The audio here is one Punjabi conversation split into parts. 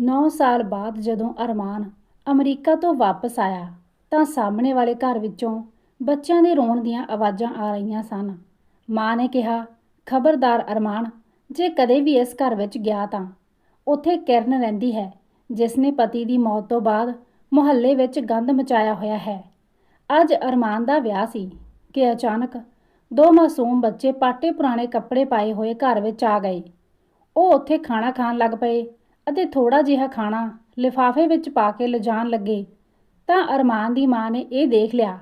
9 ਸਾਲ ਬਾਅਦ ਜਦੋਂ ਅਰਮਾਨ ਅਮਰੀਕਾ ਤੋਂ ਵਾਪਸ ਆਇਆ ਤਾਂ ਸਾਹਮਣੇ ਵਾਲੇ ਘਰ ਵਿੱਚੋਂ ਬੱਚਿਆਂ ਦੇ ਰੋਣ ਦੀਆਂ ਆਵਾਜ਼ਾਂ ਆ ਰਹੀਆਂ ਸਨ। ਮਾਂ ਨੇ ਕਿਹਾ, ਖਬਰਦਾਰ ਅਰਮਾਨ, ਜੇ ਕਦੇ ਵੀ ਇਸ ਘਰ ਵਿੱਚ ਗਿਆ ਤਾਂ। ਉੱਥੇ ਕਿਰਨ ਰਹਿੰਦੀ ਹੈ, ਜਿਸ ਨੇ ਪਤੀ ਦੀ ਮੌਤ ਤੋਂ ਬਾਅਦ ਮੁਹੱਲੇ ਵਿੱਚ ਗੰਦ ਮਚਾਇਆ ਹੋਇਆ ਹੈ। ਅੱਜ ਅਰਮਾਨ ਦਾ ਵਿਆਹ ਸੀ ਕਿ ਅਚਾਨਕ ਦੋ ਮਾਸੂਮ ਬੱਚੇ ਪਾਟੇ ਪੁਰਾਣੇ ਕੱਪੜੇ ਪਾਏ ਹੋਏ ਘਰ ਵਿੱਚ ਆ ਗਏ। ਉਹ ਉੱਥੇ ਖਾਣਾ ਖਾਣ ਲੱਗ ਪਏ ਅਤੇ ਥੋੜਾ ਜਿਹਾ ਖਾਣਾ ਲਿਫਾਫੇ ਵਿੱਚ ਪਾ ਕੇ ਲਿਜਾਣ ਲੱਗੇ, ਤਾਂ ਅਰਮਾਨ ਦੀ ਮਾਂ ਨੇ ਇਹ ਦੇਖ ਲਿਆ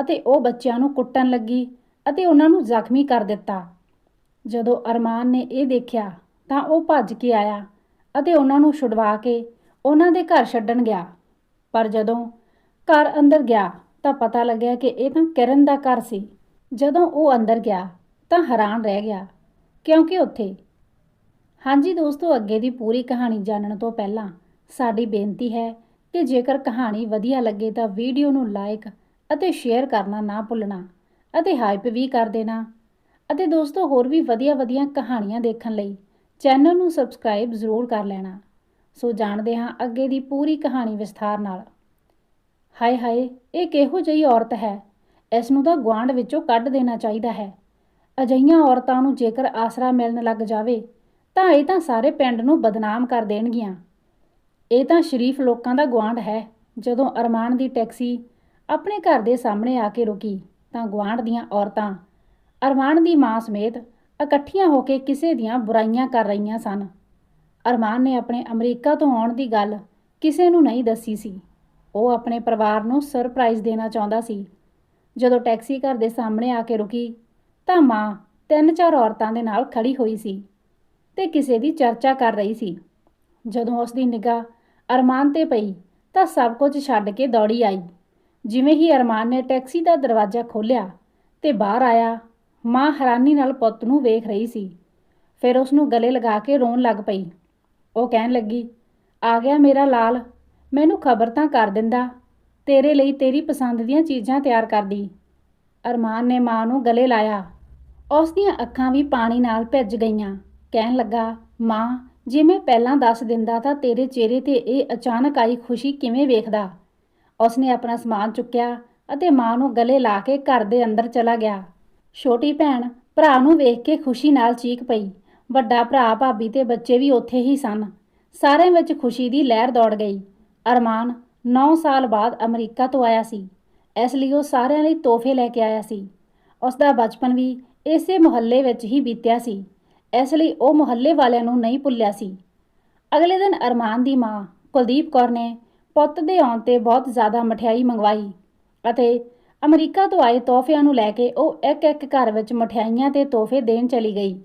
ਅਤੇ ਉਹ ਬੱਚਿਆਂ ਨੂੰ ਕੁੱਟਣ ਲੱਗੀ ਅਤੇ ਉਹਨਾਂ ਨੂੰ ਜ਼ਖਮੀ ਕਰ ਦਿੱਤਾ। ਜਦੋਂ ਅਰਮਾਨ ਨੇ ਇਹ ਦੇਖਿਆ, ਤਾਂ ਉਹ ਭੱਜ ਕੇ ਆਇਆ ਅਤੇ ਉਹਨਾਂ ਨੂੰ ਛੁਡਵਾ ਕੇ ਉਹਨਾਂ ਦੇ ਘਰ ਛੱਡਣ ਗਿਆ। ਪਰ ਜਦੋਂ ਘਰ ਅੰਦਰ ਗਿਆ, ਤਾਂ ਪਤਾ ਲੱਗਿਆ ਕਿ ਇਹ ਤਾਂ ਕਿਰਨ ਦਾ ਘਰ ਸੀ। ਜਦੋਂ ਉਹ ਅੰਦਰ ਗਿਆ, ਤਾਂ ਹੈਰਾਨ ਰਹਿ ਗਿਆ, ਕਿਉਂਕਿ ਉੱਥੇ ਹਾਂਜੀ ਦੋਸਤੋ, ਅੱਗੇ ਦੀ ਪੂਰੀ ਕਹਾਣੀ ਜਾਣਨ ਤੋਂ ਪਹਿਲਾਂ ਸਾਡੀ ਬੇਨਤੀ ਹੈ ਕਿ ਜੇਕਰ ਕਹਾਣੀ ਵਧੀਆ ਲੱਗੇ ਤਾਂ ਵੀਡੀਓ ਨੂੰ ਲਾਈਕ ਅਤੇ ਸ਼ੇਅਰ ਕਰਨਾ ਨਾ ਭੁੱਲਣਾ ਅਤੇ ਹਾਈਪ ਵੀ ਕਰ ਦੇਣਾ। ਅਤੇ ਦੋਸਤੋ, ਹੋਰ ਵੀ ਵਧੀਆ ਵਧੀਆ ਕਹਾਣੀਆਂ ਦੇਖਣ ਲਈ ਚੈਨਲ ਨੂੰ ਸਬਸਕ੍ਰਾਈਬ ਜ਼ਰੂਰ ਕਰ ਲੈਣਾ। ਸੋ ਜਾਣਦੇ ਹਾਂ ਅੱਗੇ ਦੀ ਪੂਰੀ ਕਹਾਣੀ ਵਿਸਥਾਰ ਨਾਲ। ਹਾਏ ਹਾਏ, ਇਹ ਕਿਹੋ ਜਿਹੀ ਔਰਤ ਹੈ? ਇਸ ਨੂੰ ਤਾਂ ਗੁਆਂਢ ਵਿੱਚੋਂ ਕੱਢ ਦੇਣਾ ਚਾਹੀਦਾ ਹੈ। ਅਜਈਆਂ ਔਰਤਾਂ ਨੂੰ ਜੇਕਰ ਆਸਰਾ ਮਿਲਣ ਲੱਗ ਜਾਵੇ ਤਾਂ ਇਹ ਤਾਂ ਸਾਰੇ ਪਿੰਡ ਨੂੰ ਬਦਨਾਮ ਕਰ ਦੇਣਗੀਆਂ। ਇਹ ਤਾਂ ਸ਼ਰੀਫ ਲੋਕਾਂ ਦਾ ਗੁਆਂਢ ਹੈ। ਜਦੋਂ ਅਰਮਾਨ ਦੀ ਟੈਕਸੀ ਆਪਣੇ ਘਰ ਦੇ ਸਾਹਮਣੇ ਆ ਕੇ ਰੁਕੀ, ਤਾਂ ਗੁਆਂਢ ਦੀਆਂ ਔਰਤਾਂ, ਅਰਮਾਨ ਦੀ ਮਾਂ ਸਮੇਤ ਇਕੱਠੀਆਂ ਹੋ ਕੇ ਕਿਸੇ ਦੀਆਂ ਬੁਰਾਈਆਂ ਕਰ ਰਹੀਆਂ ਸਨ। ਅਰਮਾਨ ਨੇ ਆਪਣੇ ਅਮਰੀਕਾ ਤੋਂ ਆਉਣ ਦੀ ਗੱਲ ਕਿਸੇ ਨੂੰ ਨਹੀਂ ਦੱਸੀ ਸੀ। ਉਹ ਆਪਣੇ ਪਰਿਵਾਰ ਨੂੰ ਸਰਪ੍ਰਾਈਜ਼ ਦੇਣਾ ਚਾਹੁੰਦਾ ਸੀ। ਜਦੋਂ ਟੈਕਸੀ ਘਰ ਦੇ ਸਾਹਮਣੇ ਆ ਕੇ ਰੁਕੀ, ਤਾਂ ਮਾਂ ਤਿੰਨ ਚਾਰ ਔਰਤਾਂ ਦੇ ਨਾਲ ਖੜੀ ਹੋਈ ਸੀ। ਤੇ ਕਿਸੇ ਦੀ ਚਰਚਾ ਕਰ ਰਹੀ ਸੀ। ਜਦੋਂ ਉਸ ਦੀ ਨਿਗਾਹ ਅਰਮਾਨ ਤੇ ਪਈ ਤਾਂ ਸਭ ਕੁਝ ਛੱਡ ਕੇ ਦੌੜੀ ਆਈ। ਜਿਵੇਂ ਹੀ ਅਰਮਾਨ ਨੇ ਟੈਕਸੀ ਦਾ ਦਰਵਾਜ਼ਾ ਖੋਲ੍ਹਿਆ ਤੇ ਬਾਹਰ ਆਇਆ, ਮਾਂ ਹੈਰਾਨੀ ਨਾਲ ਪੁੱਤ ਨੂੰ ਵੇਖ ਰਹੀ ਸੀ। ਫਿਰ ਉਸ ਨੂੰ ਗਲੇ ਲਗਾ ਕੇ ਰੋਣ ਲੱਗ ਪਈ। ਉਹ ਕਹਿਣ ਲੱਗੀ, ਆ ਗਿਆ ਮੇਰਾ ਲਾਲ, ਮੈਨੂੰ ਖਬਰ ਤਾਂ ਕਰ ਦਿੰਦਾ, ਤੇਰੇ ਲਈ ਤੇਰੀ ਪਸੰਦ ਦੀਆਂ ਚੀਜ਼ਾਂ ਤਿਆਰ ਕਰਦੀ। ਅਰਮਾਨ ਨੇ ਮਾਂ ਨੂੰ ਗਲੇ ਲਾਇਆ। ਉਸ ਦੀਆਂ ਅੱਖਾਂ ਵੀ ਪਾਣੀ ਨਾਲ ਭਿੱਜ ਗਈਆਂ। ਕਹਿਣ ਲੱਗਾ, ਮਾਂ, ਜੇ ਮੈਂ ਪਹਿਲਾਂ ਦੱਸ ਦਿੰਦਾ ਤਾਂ ਤੇਰੇ ਚਿਹਰੇ ਤੇ ਇਹ ਅਚਾਨਕ ਆਈ ਖੁਸ਼ੀ ਕਿਵੇਂ ਵੇਖਦਾ? ਉਸਨੇ ਆਪਣਾ ਸਮਾਨ ਚੁੱਕਿਆ ਅਤੇ ਮਾਂ ਨੂੰ ਗਲੇ ਲਾ ਕੇ ਘਰ ਦੇ ਅੰਦਰ ਚਲਾ ਗਿਆ। ਛੋਟੀ ਭੈਣ ਭਰਾ ਨੂੰ ਵੇਖ ਕੇ ਖੁਸ਼ੀ ਨਾਲ ਚੀਕ ਪਈ। ਵੱਡਾ ਭਰਾ, ਭਾਬੀ ਤੇ ਬੱਚੇ ਵੀ ਉੱਥੇ ਹੀ ਸਨ। ਸਾਰਿਆਂ ਵਿੱਚ ਖੁਸ਼ੀ ਦੀ ਲਹਿਰ ਦੌੜ ਗਈ। ਅਰਮਾਨ 9 ਸਾਲ ਬਾਅਦ ਅਮਰੀਕਾ ਤੋਂ ਆਇਆ ਸੀ। ਇਸ ਲਈ ਉਹ ਸਾਰਿਆਂ ਲਈ ਤੋਹਫੇ ਲੈ ਕੇ ਆਇਆ ਸੀ। ਉਸ ਦਾ ਬਚਪਨ ਵੀ ਇਸੇ ਮੁਹੱਲੇ ਵਿੱਚ ਹੀ ਬੀਤਿਆ ਸੀ। ਇਸ ਲਈ ਉਹ ਮੁਹੱਲੇ ਵਾਲਿਆਂ ਨੂੰ ਨਹੀਂ ਭੁੱਲਿਆ ਸੀ। ਅਗਲੇ ਦਿਨ ਅਰਮਾਨ ਦੀ ਮਾਂ ਕੁਲਦੀਪ ਕੌਰ ਨੇ ਪੁੱਤ ਦੇ ਆਉਣ ਤੇ ਬਹੁਤ ਜ਼ਿਆਦਾ ਮਠਿਆਈ ਮੰਗਵਾਈ ਅਤੇ ਅਮਰੀਕਾ ਤੋਂ ਆਏ ਤੋਹਫਿਆਂ ਨੂੰ ਲੈ ਕੇ ਉਹ ਇੱਕ ਇੱਕ ਘਰ ਵਿੱਚ ਮਠਿਆਈਆਂ ਤੇ ਤੋਹਫੇ ਦੇਣ ਚਲੀ ਗਈ।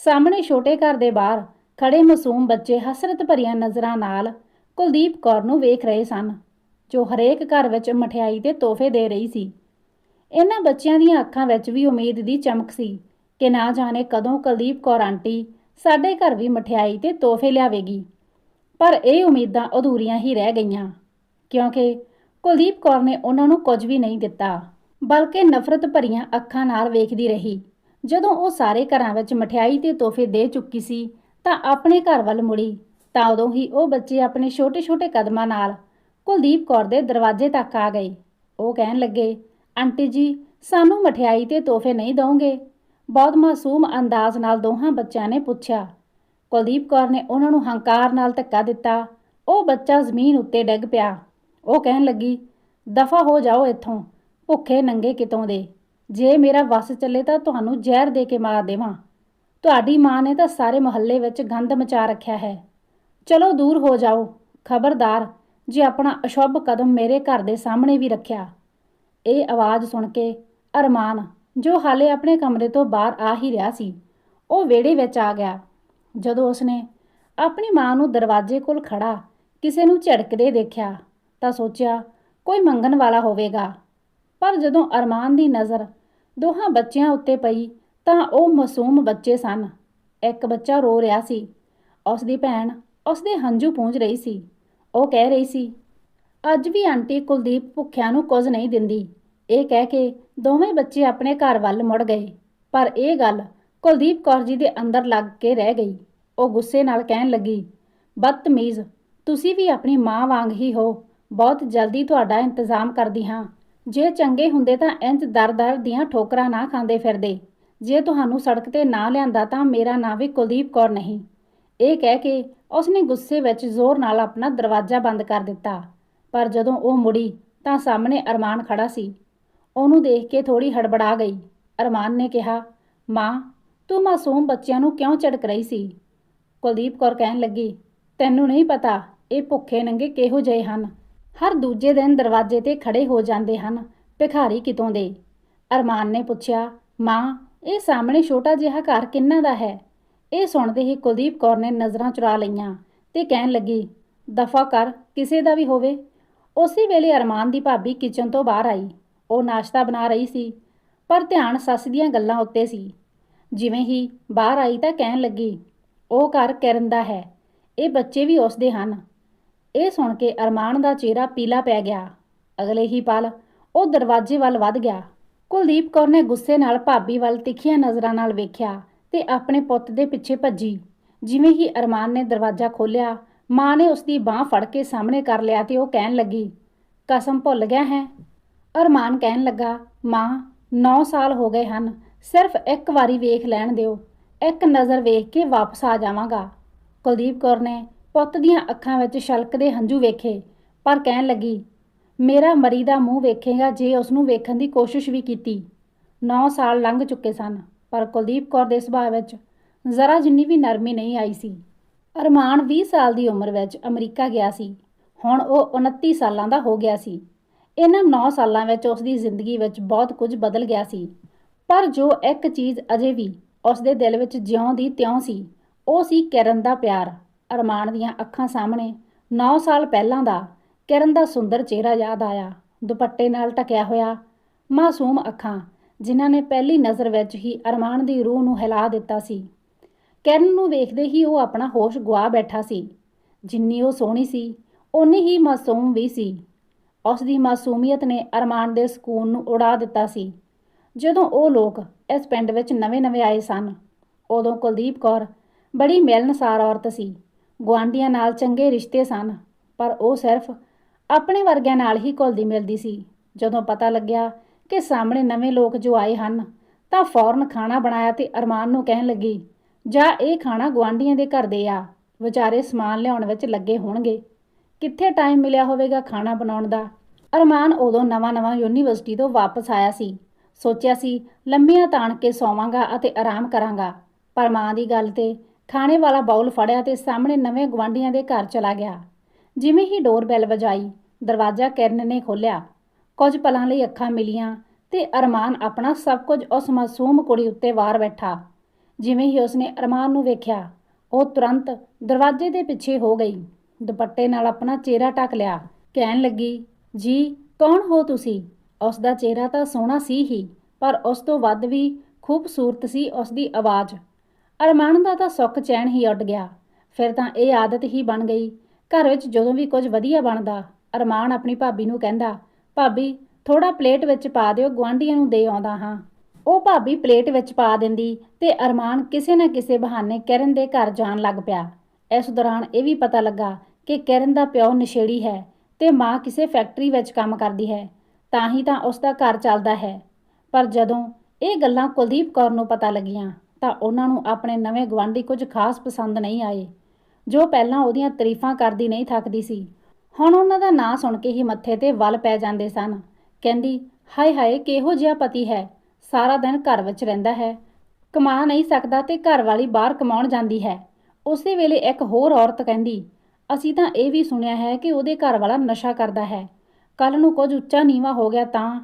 ਸਾਹਮਣੇ ਛੋਟੇ ਘਰ ਦੇ ਬਾਹਰ ਖੜੇ ਮਾਸੂਮ ਬੱਚੇ ਹਸਰਤ ਭਰੀਆਂ ਨਜ਼ਰਾਂ ਨਾਲ ਕੁਲਦੀਪ ਕੌਰ ਨੂੰ ਵੇਖ ਰਹੇ ਸਨ, ਜੋ ਹਰੇਕ ਘਰ ਵਿੱਚ ਮਠਿਆਈ ਤੇ ਤੋਹਫੇ ਦੇ ਰਹੀ ਸੀ। ਇਹਨਾਂ ਬੱਚਿਆਂ ਦੀਆਂ ਅੱਖਾਂ ਵਿੱਚ ਵੀ ਉਮੀਦ ਦੀ ਚਮਕ ਸੀ ਕਿ ਨਾ ਜਾਣੇ ਕਦੋਂ ਕੁਲਦੀਪ ਕੌਰ ਆਂਟੀ ਸਾਡੇ ਘਰ ਵੀ ਮਠਿਆਈ ਤੇ ਤੋਹਫੇ ਲਿਆਵੇਗੀ। ਪਰ ਇਹ ਉਮੀਦਾਂ ਅਧੂਰੀਆਂ ਹੀ ਰਹਿ ਗਈਆਂ, ਕਿਉਂਕਿ ਕੁਲਦੀਪ ਕੌਰ ਨੇ ਉਹਨਾਂ ਨੂੰ ਕੁਝ ਵੀ ਨਹੀਂ ਦਿੱਤਾ, ਬਲਕਿ ਨਫ਼ਰਤ ਭਰੀਆਂ ਅੱਖਾਂ ਨਾਲ ਵੇਖਦੀ ਰਹੀ। ਜਦੋਂ ਉਹ ਸਾਰੇ ਘਰਾਂ ਵਿੱਚ ਮਠਿਆਈ ਤੇ ਤੋਹਫੇ ਦੇ ਚੁੱਕੀ ਸੀ, ਤਾਂ ਆਪਣੇ ਘਰ ਵੱਲ ਮੁੜੀ, ਤਾਂ ਉਦੋਂ ਹੀ ਉਹ ਬੱਚੇ ਆਪਣੇ ਛੋਟੇ-ਛੋਟੇ ਕਦਮਾਂ ਨਾਲ ਕੁਲਦੀਪ ਕੌਰ ਦੇ ਦਰਵਾਜ਼ੇ ਤੱਕ ਆ ਗਏ। ਉਹ ਕਹਿਣ ਲੱਗੇ, ਆਂਟੀ ਜੀ, ਸਾਨੂੰ ਮਠਿਆਈ ਤੇ ਤੋਹਫੇ ਨਹੀਂ ਦੋਗੇ ਬਹੁਤ ਮਾਸੂਮ ਅੰਦਾਜ਼ ਨਾਲ ਦੋਹਾਂ ਬੱਚਿਆਂ ਨੇ ਪੁੱਛਿਆ। ਕੁਲਦੀਪ ਕੌਰ ਨੇ ਉਹਨਾਂ ਨੂੰ ਹੰਕਾਰ ਨਾਲ ਧੱਕਾ ਦਿੱਤਾ। ਉਹ ਬੱਚਾ ਜ਼ਮੀਨ ਉੱਤੇ ਡਿੱਗ ਪਿਆ। ਉਹ ਕਹਿਣ ਲੱਗੀ, ਦਫਾ ਹੋ ਜਾਓ ਇੱਥੋਂ। ਭੁੱਖੇ ਨੰਗੇ ਕਿਤੋਂ ਦੇ। ਜੇ ਮੇਰਾ ਵਸ ਚੱਲੇ ਤਾਂ ਤੁਹਾਨੂੰ ਜ਼ਹਿਰ ਦੇ ਕੇ ਮਾਰ ਦੇਵਾਂ। ਤੁਹਾਡੀ ਮਾਂ ਨੇ ਤਾਂ ਸਾਰੇ ਮੁਹੱਲੇ ਵਿੱਚ ਗੰਦ ਮਚਾ ਰੱਖਿਆ ਹੈ। ਚਲੋ ਦੂਰ ਹੋ ਜਾਓ। ਖਬਰਦਾਰ, ਜੇ ਆਪਣਾ ਅਸ਼ੁਭ ਕਦਮ ਮੇਰੇ ਘਰ ਦੇ ਸਾਹਮਣੇ ਵੀ ਰੱਖਿਆ। ਇਹ ਆਵਾਜ਼ ਸੁਣ ਕੇ ਅਰਮਾਨ ਜੋ ਹਾਲੇ ਆਪਣੇ ਕਮਰੇ ਤੋਂ ਬਾਹਰ ਆ ਹੀ ਰਿਹਾ ਸੀ, ਉਹ ਵਿਹੜੇ ਵਿੱਚ ਆ ਗਿਆ। ਜਦੋਂ ਉਸਨੇ ਆਪਣੀ ਮਾਂ ਨੂੰ ਦਰਵਾਜ਼ੇ ਕੋਲ ਖੜਾ ਕਿਸੇ ਨੂੰ ਝਿੜਕਦੇ ਦੇਖਿਆ, ਤਾਂ ਸੋਚਿਆ, ਕੋਈ ਮੰਗਣ ਵਾਲਾ ਹੋਵੇਗਾ। ਪਰ ਜਦੋਂ ਅਰਮਾਨ ਦੀ ਨਜ਼ਰ ਦੋਹਾਂ ਬੱਚਿਆਂ ਉੱਤੇ ਪਈ, ਤਾਂ ਉਹ ਮਾਸੂਮ ਬੱਚੇ ਸਨ। ਇੱਕ ਬੱਚਾ ਰੋ ਰਿਹਾ ਸੀ। ਉਸ ਦੀ ਭੈਣ ਉਸ ਦੇ ਹੰਝੂ ਪੂੰਝ ਰਹੀ ਸੀ। ਉਹ ਕਹਿ ਰਹੀ ਸੀ, ਅੱਜ ਵੀ ਆਂਟੀ ਕੁਲਦੀਪ ਭੁੱਖਿਆਂ ਨੂੰ ਕੁਝ ਨਹੀਂ ਦਿੰਦੀ। ਇਹ ਕਹਿ ਕੇ ਦੋਵੇਂ ਬੱਚੇ ਆਪਣੇ ਘਰ ਵੱਲ ਮੁੜ ਗਏ। ਪਰ ਇਹ ਗੱਲ ਕੁਲਦੀਪ ਕੌਰ ਜੀ ਦੇ ਅੰਦਰ ਲੱਗ ਕੇ ਰਹਿ ਗਈ। ਉਹ ਗੁੱਸੇ ਨਾਲ ਕਹਿਣ ਲੱਗੀ, ਬਦਤਮੀਜ਼, ਤੁਸੀਂ ਵੀ ਆਪਣੀ ਮਾਂ ਵਾਂਗ ਹੀ ਹੋ। ਬਹੁਤ ਜਲਦੀ ਤੁਹਾਡਾ ਇੰਤਜ਼ਾਮ ਕਰਦੀ ਹਾਂ। ਜੇ ਚੰਗੇ ਹੁੰਦੇ ਤਾਂ ਇੰਜ ਦਰ-ਦਰ ਦੀਆਂ ਠੋਕਰਾਂ ਨਾ ਖਾਂਦੇ ਫਿਰਦੇ। ਜੇ ਤੁਹਾਨੂੰ ਸੜਕ ਤੇ ਨਾ ਲਿਆਂਦਾ ਤਾਂ ਮੇਰਾ ਨਾਂ ਵੀ ਕੁਲਦੀਪ ਕੌਰ ਨਹੀਂ। ਇਹ ਕਹਿ ਕੇ ਉਸਨੇ ਗੁੱਸੇ ਵਿੱਚ ਜ਼ੋਰ ਨਾਲ ਆਪਣਾ ਦਰਵਾਜ਼ਾ ਬੰਦ ਕਰ ਦਿੱਤਾ। ਪਰ ਜਦੋਂ ਉਹ ਮੁੜੀ ਤਾਂ ਸਾਹਮਣੇ ਅਰਮਾਨ ਖੜਾ ਸੀ। ਉਹਨੂੰ ਦੇਖ ਕੇ ਥੋੜੀ ਹੜਬੜਾ ਗਈ। ਅਰਮਾਨ ਨੇ ਕਿਹਾ, ਮਾਂ, ਤੂੰ ਮਾਸੂਮ ਬੱਚਿਆਂ ਨੂੰ ਕਿਉਂ ਝੜਕ ਰਹੀ ਸੀ? ਕੁਲਦੀਪ ਕੌਰ ਕਹਿਣ ਲੱਗੀ, ਤੈਨੂੰ ਨਹੀਂ ਪਤਾ, ਇਹ ਭੁੱਖੇ ਨੰਗੇ ਕਿਹੋ ਜਿਹੇ ਹਨ। ਹਰ ਦੂਜੇ ਦਿਨ ਦਰਵਾਜ਼ੇ ਤੇ ਖੜੇ ਹੋ ਜਾਂਦੇ ਹਨ, ਭਿਖਾਰੀ ਕਿਤੋਂ ਦੇ? ਅਰਮਾਨ ਨੇ ਪੁੱਛਿਆ, ਮਾਂ, ਇਹ ਸਾਹਮਣੇ ਛੋਟਾ ਜਿਹਾ ਘਰ ਕਿੰਨਾ ਦਾ ਹੈ? ਇਹ ਸੁਣਦੇ ਹੀ ਕੁਲਦੀਪ ਕੌਰ ਨੇ ਨਜ਼ਰਾਂ ਚੁਰਾ ਲਈਆਂ ਤੇ ਕਹਿਣ ਲੱਗੀ, ਦਫਾ ਕਰ, ਕਿਸੇ ਦਾ ਵੀ ਹੋਵੇ। ਉਸੇ ਵੇਲੇ ਅਰਮਾਨ ਦੀ ਭਾਬੀ ਕਿਚਨ ਤੋਂ ਬਾਹਰ ਆਈ। ਉਹ ਨਾਸ਼ਤਾ ਬਣਾ ਰਹੀ ਸੀ, ਪਰ ਧਿਆਨ ਸੱਸ ਦੀਆਂ ਗੱਲਾਂ ਉੱਤੇ ਸੀ। ਜਿਵੇਂ ਹੀ ਬਾਹਰ ਆਈ ਤਾਂ ਕਹਿਣ ਲੱਗੀ, ਉਹ ਘਰ ਕਿਰਨ ਦਾ ਹੈ, ਇਹ ਬੱਚੇ ਵੀ ਉਸਦੇ ਹਨ। ਇਹ ਸੁਣ ਕੇ ਅਰਮਾਨ ਦਾ ਚਿਹਰਾ ਪੀਲਾ ਪੈ ਗਿਆ। ਅਗਲੇ ਹੀ ਪਲ ਉਹ ਦਰਵਾਜ਼ੇ ਵੱਲ ਵੱਧ ਗਿਆ। ਕੁਲਦੀਪ ਕੌਰ ਨੇ ਗੁੱਸੇ ਨਾਲ ਭਾਬੀ ਵੱਲ ਤਿੱਖੀਆਂ ਨਜ਼ਰਾਂ ਨਾਲ ਵੇਖਿਆ ਤੇ ਆਪਣੇ ਪੁੱਤ ਦੇ ਪਿੱਛੇ ਭੱਜੀ। ਜਿਵੇਂ ਹੀ ਅਰਮਾਨ ਨੇ ਦਰਵਾਜ਼ਾ ਖੋਲ੍ਹਿਆ, ਮਾਂ ਨੇ ਉਸਦੀ ਬਾਹ ਫੜ ਕੇ ਸਾਹਮਣੇ ਕਰ ਲਿਆ ਤੇ ਉਹ ਕਹਿਣ ਲੱਗੀ, ਕਸਮ ਭੁੱਲ ਗਿਆ ਹੈ ਅਰਮਾਨ ਕਹਿਣ ਲੱਗਾ, ਮਾਂ 9 ਸਾਲ ਹੋ ਗਏ ਹਨ, ਸਿਰਫ ਇੱਕ ਵਾਰੀ ਵੇਖ ਲੈਣ ਦਿਓ। ਇੱਕ ਨਜ਼ਰ ਵੇਖ ਕੇ ਵਾਪਸ ਆ ਜਾਵਾਂਗਾ। ਕੁਲਦੀਪ ਕੌਰ ਨੇ ਪੁੱਤ ਦੀਆਂ ਅੱਖਾਂ ਵਿੱਚ ਛਲਕਦੇ ਹੰਝੂ ਵੇਖੇ, ਪਰ ਕਹਿਣ ਲੱਗੀ, ਮੇਰਾ ਮਰੀ ਦਾ ਮੂੰਹ ਵੇਖੇਗਾ ਜੇ ਉਸ ਨੂੰ ਵੇਖਣ ਦੀ ਕੋਸ਼ਿਸ਼ ਵੀ ਕੀਤੀ। 9 ਸਾਲ ਲੰਘ ਚੁੱਕੇ ਸਨ, ਪਰ ਕੁਲਦੀਪ ਕੌਰ ਦੇ ਸੁਭਾਅ ਵਿੱਚ ਜ਼ਰਾ ਜਿੰਨੀ ਵੀ ਨਰਮੀ ਨਹੀਂ ਆਈ ਸੀ। ਅਰਮਾਨ 20 ਸਾਲ ਦੀ ਉਮਰ ਵਿੱਚ ਅਮਰੀਕਾ ਗਿਆ ਸੀ, ਹੁਣ ਉਹ 29 ਸਾਲਾਂ ਦਾ ਹੋ ਗਿਆ ਸੀ। ਇਹਨਾਂ 9 ਸਾਲਾਂ ਵਿੱਚ ਉਸ ਦੀ ਜ਼ਿੰਦਗੀ ਵਿੱਚ ਬਹੁਤ ਕੁਝ ਬਦਲ ਗਿਆ ਸੀ। ਪਰ ਜੋ ਇੱਕ ਚੀਜ਼ ਅਜੇ ਵੀ ਉਸ ਦੇ ਦਿਲ ਵਿੱਚ ਜਿਉਂ ਦੀ ਤਿਉਂ ਸੀ, ਉਹ ਸੀ ਕਿਰਨ ਦਾ ਪਿਆਰ। ਅਰਮਾਨ ਦੀਆਂ ਅੱਖਾਂ ਸਾਹਮਣੇ 9 ਸਾਲ ਪਹਿਲਾਂ ਦਾ ਕਿਰਨ ਦਾ ਸੁੰਦਰ ਚਿਹਰਾ ਯਾਦ ਆਇਆ। ਦੁਪੱਟੇ ਨਾਲ ਢਕਿਆ ਹੋਇਆ ਮਾਸੂਮ ਅੱਖਾਂ, ਜਿਨ੍ਹਾਂ ਨੇ ਪਹਿਲੀ ਨਜ਼ਰ ਵਿੱਚ ਹੀ ਅਰਮਾਨ ਦੀ ਰੂਹ ਨੂੰ ਹਿਲਾ ਦਿੱਤਾ ਸੀ। ਕਿਰਨ ਨੂੰ ਵੇਖਦੇ ਹੀ ਉਹ ਆਪਣਾ ਹੋਸ਼ ਗਵਾ ਬੈਠਾ ਸੀ। ਜਿੰਨੀ ਉਹ ਸੋਹਣੀ ਸੀ, ਓਨੀ ਹੀ ਮਾਸੂਮ ਵੀ ਸੀ। ਉਸ ਦੀ ਮਾਸੂਮੀਅਤ ਨੇ ਅਰਮਾਨ ਦੇ ਸਕੂਨ ਨੂੰ ਉਡਾ ਦਿੱਤਾ ਸੀ। ਜਦੋਂ ਉਹ ਲੋਕ ਇਸ ਪਿੰਡ ਵਿੱਚ ਨਵੇਂ-ਨਵੇਂ ਆਏ ਸਨ, ਉਦੋਂ ਕੁਲਦੀਪ ਕੌਰ ਬੜੀ ਮਿਲਨਸਾਰ ਔਰਤ ਸੀ। ਗੁਆਂਢੀਆਂ ਨਾਲ ਚੰਗੇ ਰਿਸ਼ਤੇ ਸਨ, ਪਰ ਉਹ ਸਿਰਫ ਆਪਣੇ ਵਰਗਿਆਂ ਨਾਲ ਹੀ ਘੁਲਦੀ ਮਿਲਦੀ ਸੀ। ਜਦੋਂ ਪਤਾ ਲੱਗਿਆ ਕਿ ਸਾਹਮਣੇ ਨਵੇਂ ਲੋਕ ਜੋ ਆਏ ਹਨ, ਤਾਂ ਫੌਰਨ ਖਾਣਾ ਬਣਾਇਆ ਤੇ ਅਰਮਾਨ ਨੂੰ ਕਹਿਣ ਲੱਗੀ, ਜਾਂ, ਇਹ ਖਾਣਾ ਗੁਆਂਢੀਆਂ ਦੇ ਘਰ ਦੇ ਆ। ਵਿਚਾਰੇ ਸਮਾਨ ਲਿਆਉਣ ਵਿੱਚ ਲੱਗੇ ਹੋਣਗੇ। ਕਿੱਥੇ ਟਾਈਮ ਮਿਲਿਆ ਹੋਵੇਗਾ ਖਾਣਾ ਬਣਾਉਣ ਦਾ? ਅਰਮਾਨ ਉਦੋਂ ਨਵਾਂ-ਨਵਾਂ ਯੂਨੀਵਰਸਿਟੀ ਤੋਂ ਵਾਪਸ ਆਇਆ ਸੀ। ਸੋਚਿਆ ਸੀ, ਲੰਮੀਆਂ ਤਾਣ ਕੇ ਸੌਵਾਂਗਾ ਅਤੇ ਆਰਾਮ ਕਰਾਂਗਾ। ਪਰ ਮਾਂ ਦੀ ਗੱਲ ਤੇ ਖਾਣੇ ਵਾਲਾ ਬਾਉਲ ਫੜਿਆ ਤੇ ਸਾਹਮਣੇ ਨਵੇਂ ਗਵਾਂਢੀਆਂ ਦੇ ਘਰ ਚਲਾ ਗਿਆ। ਜਿਵੇਂ ਹੀ ਡੋਰ ਡੋਰਬੈਲ ਵਜਾਈ, ਦਰਵਾਜ਼ਾ ਕਿਰਨ ਨੇ ਖੋਲ੍ਹਿਆ। ਕੁਝ ਪਲਾਂ ਲਈ ਅੱਖਾਂ ਮਿਲੀਆਂ ਤੇ ਅਰਮਾਨ ਆਪਣਾ ਸਭ ਕੁਝ ਉਸ ਮਾਸੂਮ ਕੁੜੀ ਉੱਤੇ ਵਾਰ ਬੈਠਾ। ਜਿਵੇਂ ਹੀ ਉਸਨੇ ਅਰਮਾਨ ਨੂੰ ਵੇਖਿਆ, ਉਹ ਤੁਰੰਤ ਦਰਵਾਜ਼ੇ ਦੇ ਪਿੱਛੇ ਹੋ ਗਈ। ਦੁਪੱਟੇ ਨਾਲ ਆਪਣਾ ਚਿਹਰਾ ਢੱਕ ਲਿਆ। ਕਹਿਣ ਲੱਗੀ, ਜੀ, ਕੌਣ ਹੋ ਤੁਸੀਂ? ਉਸ ਦਾ ਚਿਹਰਾ ਤਾਂ ਸੋਹਣਾ ਸੀ ਹੀ, ਪਰ ਉਸ ਤੋਂ ਵੱਧ ਵੀ ਖੂਬਸੂਰਤ ਸੀ ਉਸ ਦੀ ਆਵਾਜ਼। ਅਰਮਾਨ ਦਾ ਤਾਂ ਸੁੱਖ ਚੈਨ ਹੀ ਉੱਡ ਗਿਆ। ਫਿਰ ਤਾਂ ਇਹ ਆਦਤ ਹੀ ਬਣ ਗਈ। ਘਰ ਵਿੱਚ ਜਦੋਂ ਵੀ ਕੁਝ ਵਧੀਆ ਬਣਦਾ, ਅਰਮਾਨ ਆਪਣੀ ਭਾਬੀ ਨੂੰ ਕਹਿੰਦਾ, ਭਾਬੀ ਥੋੜਾ ਪਲੇਟ ਵਿੱਚ ਪਾ ਦਿਓ, ਗੁਆਂਢੀਆਂ ਨੂੰ ਦੇ ਆਉਂਦਾ ਹਾਂ। ਉਹ ਭਾਬੀ ਪਲੇਟ ਵਿੱਚ ਪਾ ਦਿੰਦੀ ਤੇ ਅਰਮਾਨ ਕਿਸੇ ਨਾ ਕਿਸੇ ਬਹਾਨੇ ਕਰਨ ਦੇ ਘਰ ਜਾਣ ਲੱਗ ਪਿਆ। ਇਸ ਦੌਰਾਨ ਇਹ ਵੀ ਪਤਾ ਲੱਗਾ ਕਿ ਕਿਰਨ ਦਾ ਪਿਓ ਨਸ਼ੇੜੀ ਹੈ ਤੇ ਮਾਂ ਕਿਸੇ ਫੈਕਟਰੀ ਵਿੱਚ ਕੰਮ ਕਰਦੀ ਹੈ, ਤਾਂ ਹੀ ਤਾਂ ਉਸ ਦਾ ਘਰ ਚੱਲਦਾ ਹੈ। ਪਰ ਜਦੋਂ ਇਹ ਗੱਲਾਂ ਕੁਲਦੀਪ ਕੌਰ ਨੂੰ ਪਤਾ ਲੱਗੀਆਂ, ਤਾਂ ਉਹਨਾਂ ਨੂੰ ਆਪਣੇ ਨਵੇਂ ਗਵਾਂਢੀ ਕੁਝ ਖਾਸ ਪਸੰਦ ਨਹੀਂ ਆਏ, ਜੋ ਪਹਿਲਾਂ ਉਹਦੀਆਂ ਤਾਰੀਫਾਂ ਕਰਦੀ ਨਹੀਂ ਥੱਕਦੀ ਸੀ। ਹੁਣ ਉਹਨਾਂ ਦਾ ਨਾਂ ਸੁਣ ਕੇ ਹੀ ਮੱਥੇ ਤੇ ਵੱਲ ਪੈ ਜਾਂਦੇ ਸਨ। ਕਹਿੰਦੀ, ਹਾਏ ਹਾਏ, ਕਿਹੋ ਜਿਹਾ ਪਤੀ ਹੈ? ਸਾਰਾ ਦਿਨ ਘਰ ਵਿੱਚ ਰਹਿੰਦਾ ਹੈ। ਕਮਾ ਨਹੀਂ ਸਕਦਾ ਤੇ ਘਰ ਵਾਲੀ ਬਾਹਰ ਕਮਾਉਣ ਜਾਂਦੀ ਹੈ। ਉਸੇ ਵੇਲੇ ਇੱਕ ਹੋਰ ਔਰਤ ਕਹਿੰਦੀ, ਅਸੀਂ ਤਾਂ ਇਹ ਵੀ ਸੁਣਿਆ ਹੈ ਕਿ ਉਹਦੇ ਘਰ ਵਾਲਾ ਨਸ਼ਾ ਕਰਦਾ ਹੈ। ਕੱਲ ਨੂੰ ਕੁਝ ਉੱਚਾ ਨੀਵਾ ਹੋ ਗਿਆ ਤਾਂ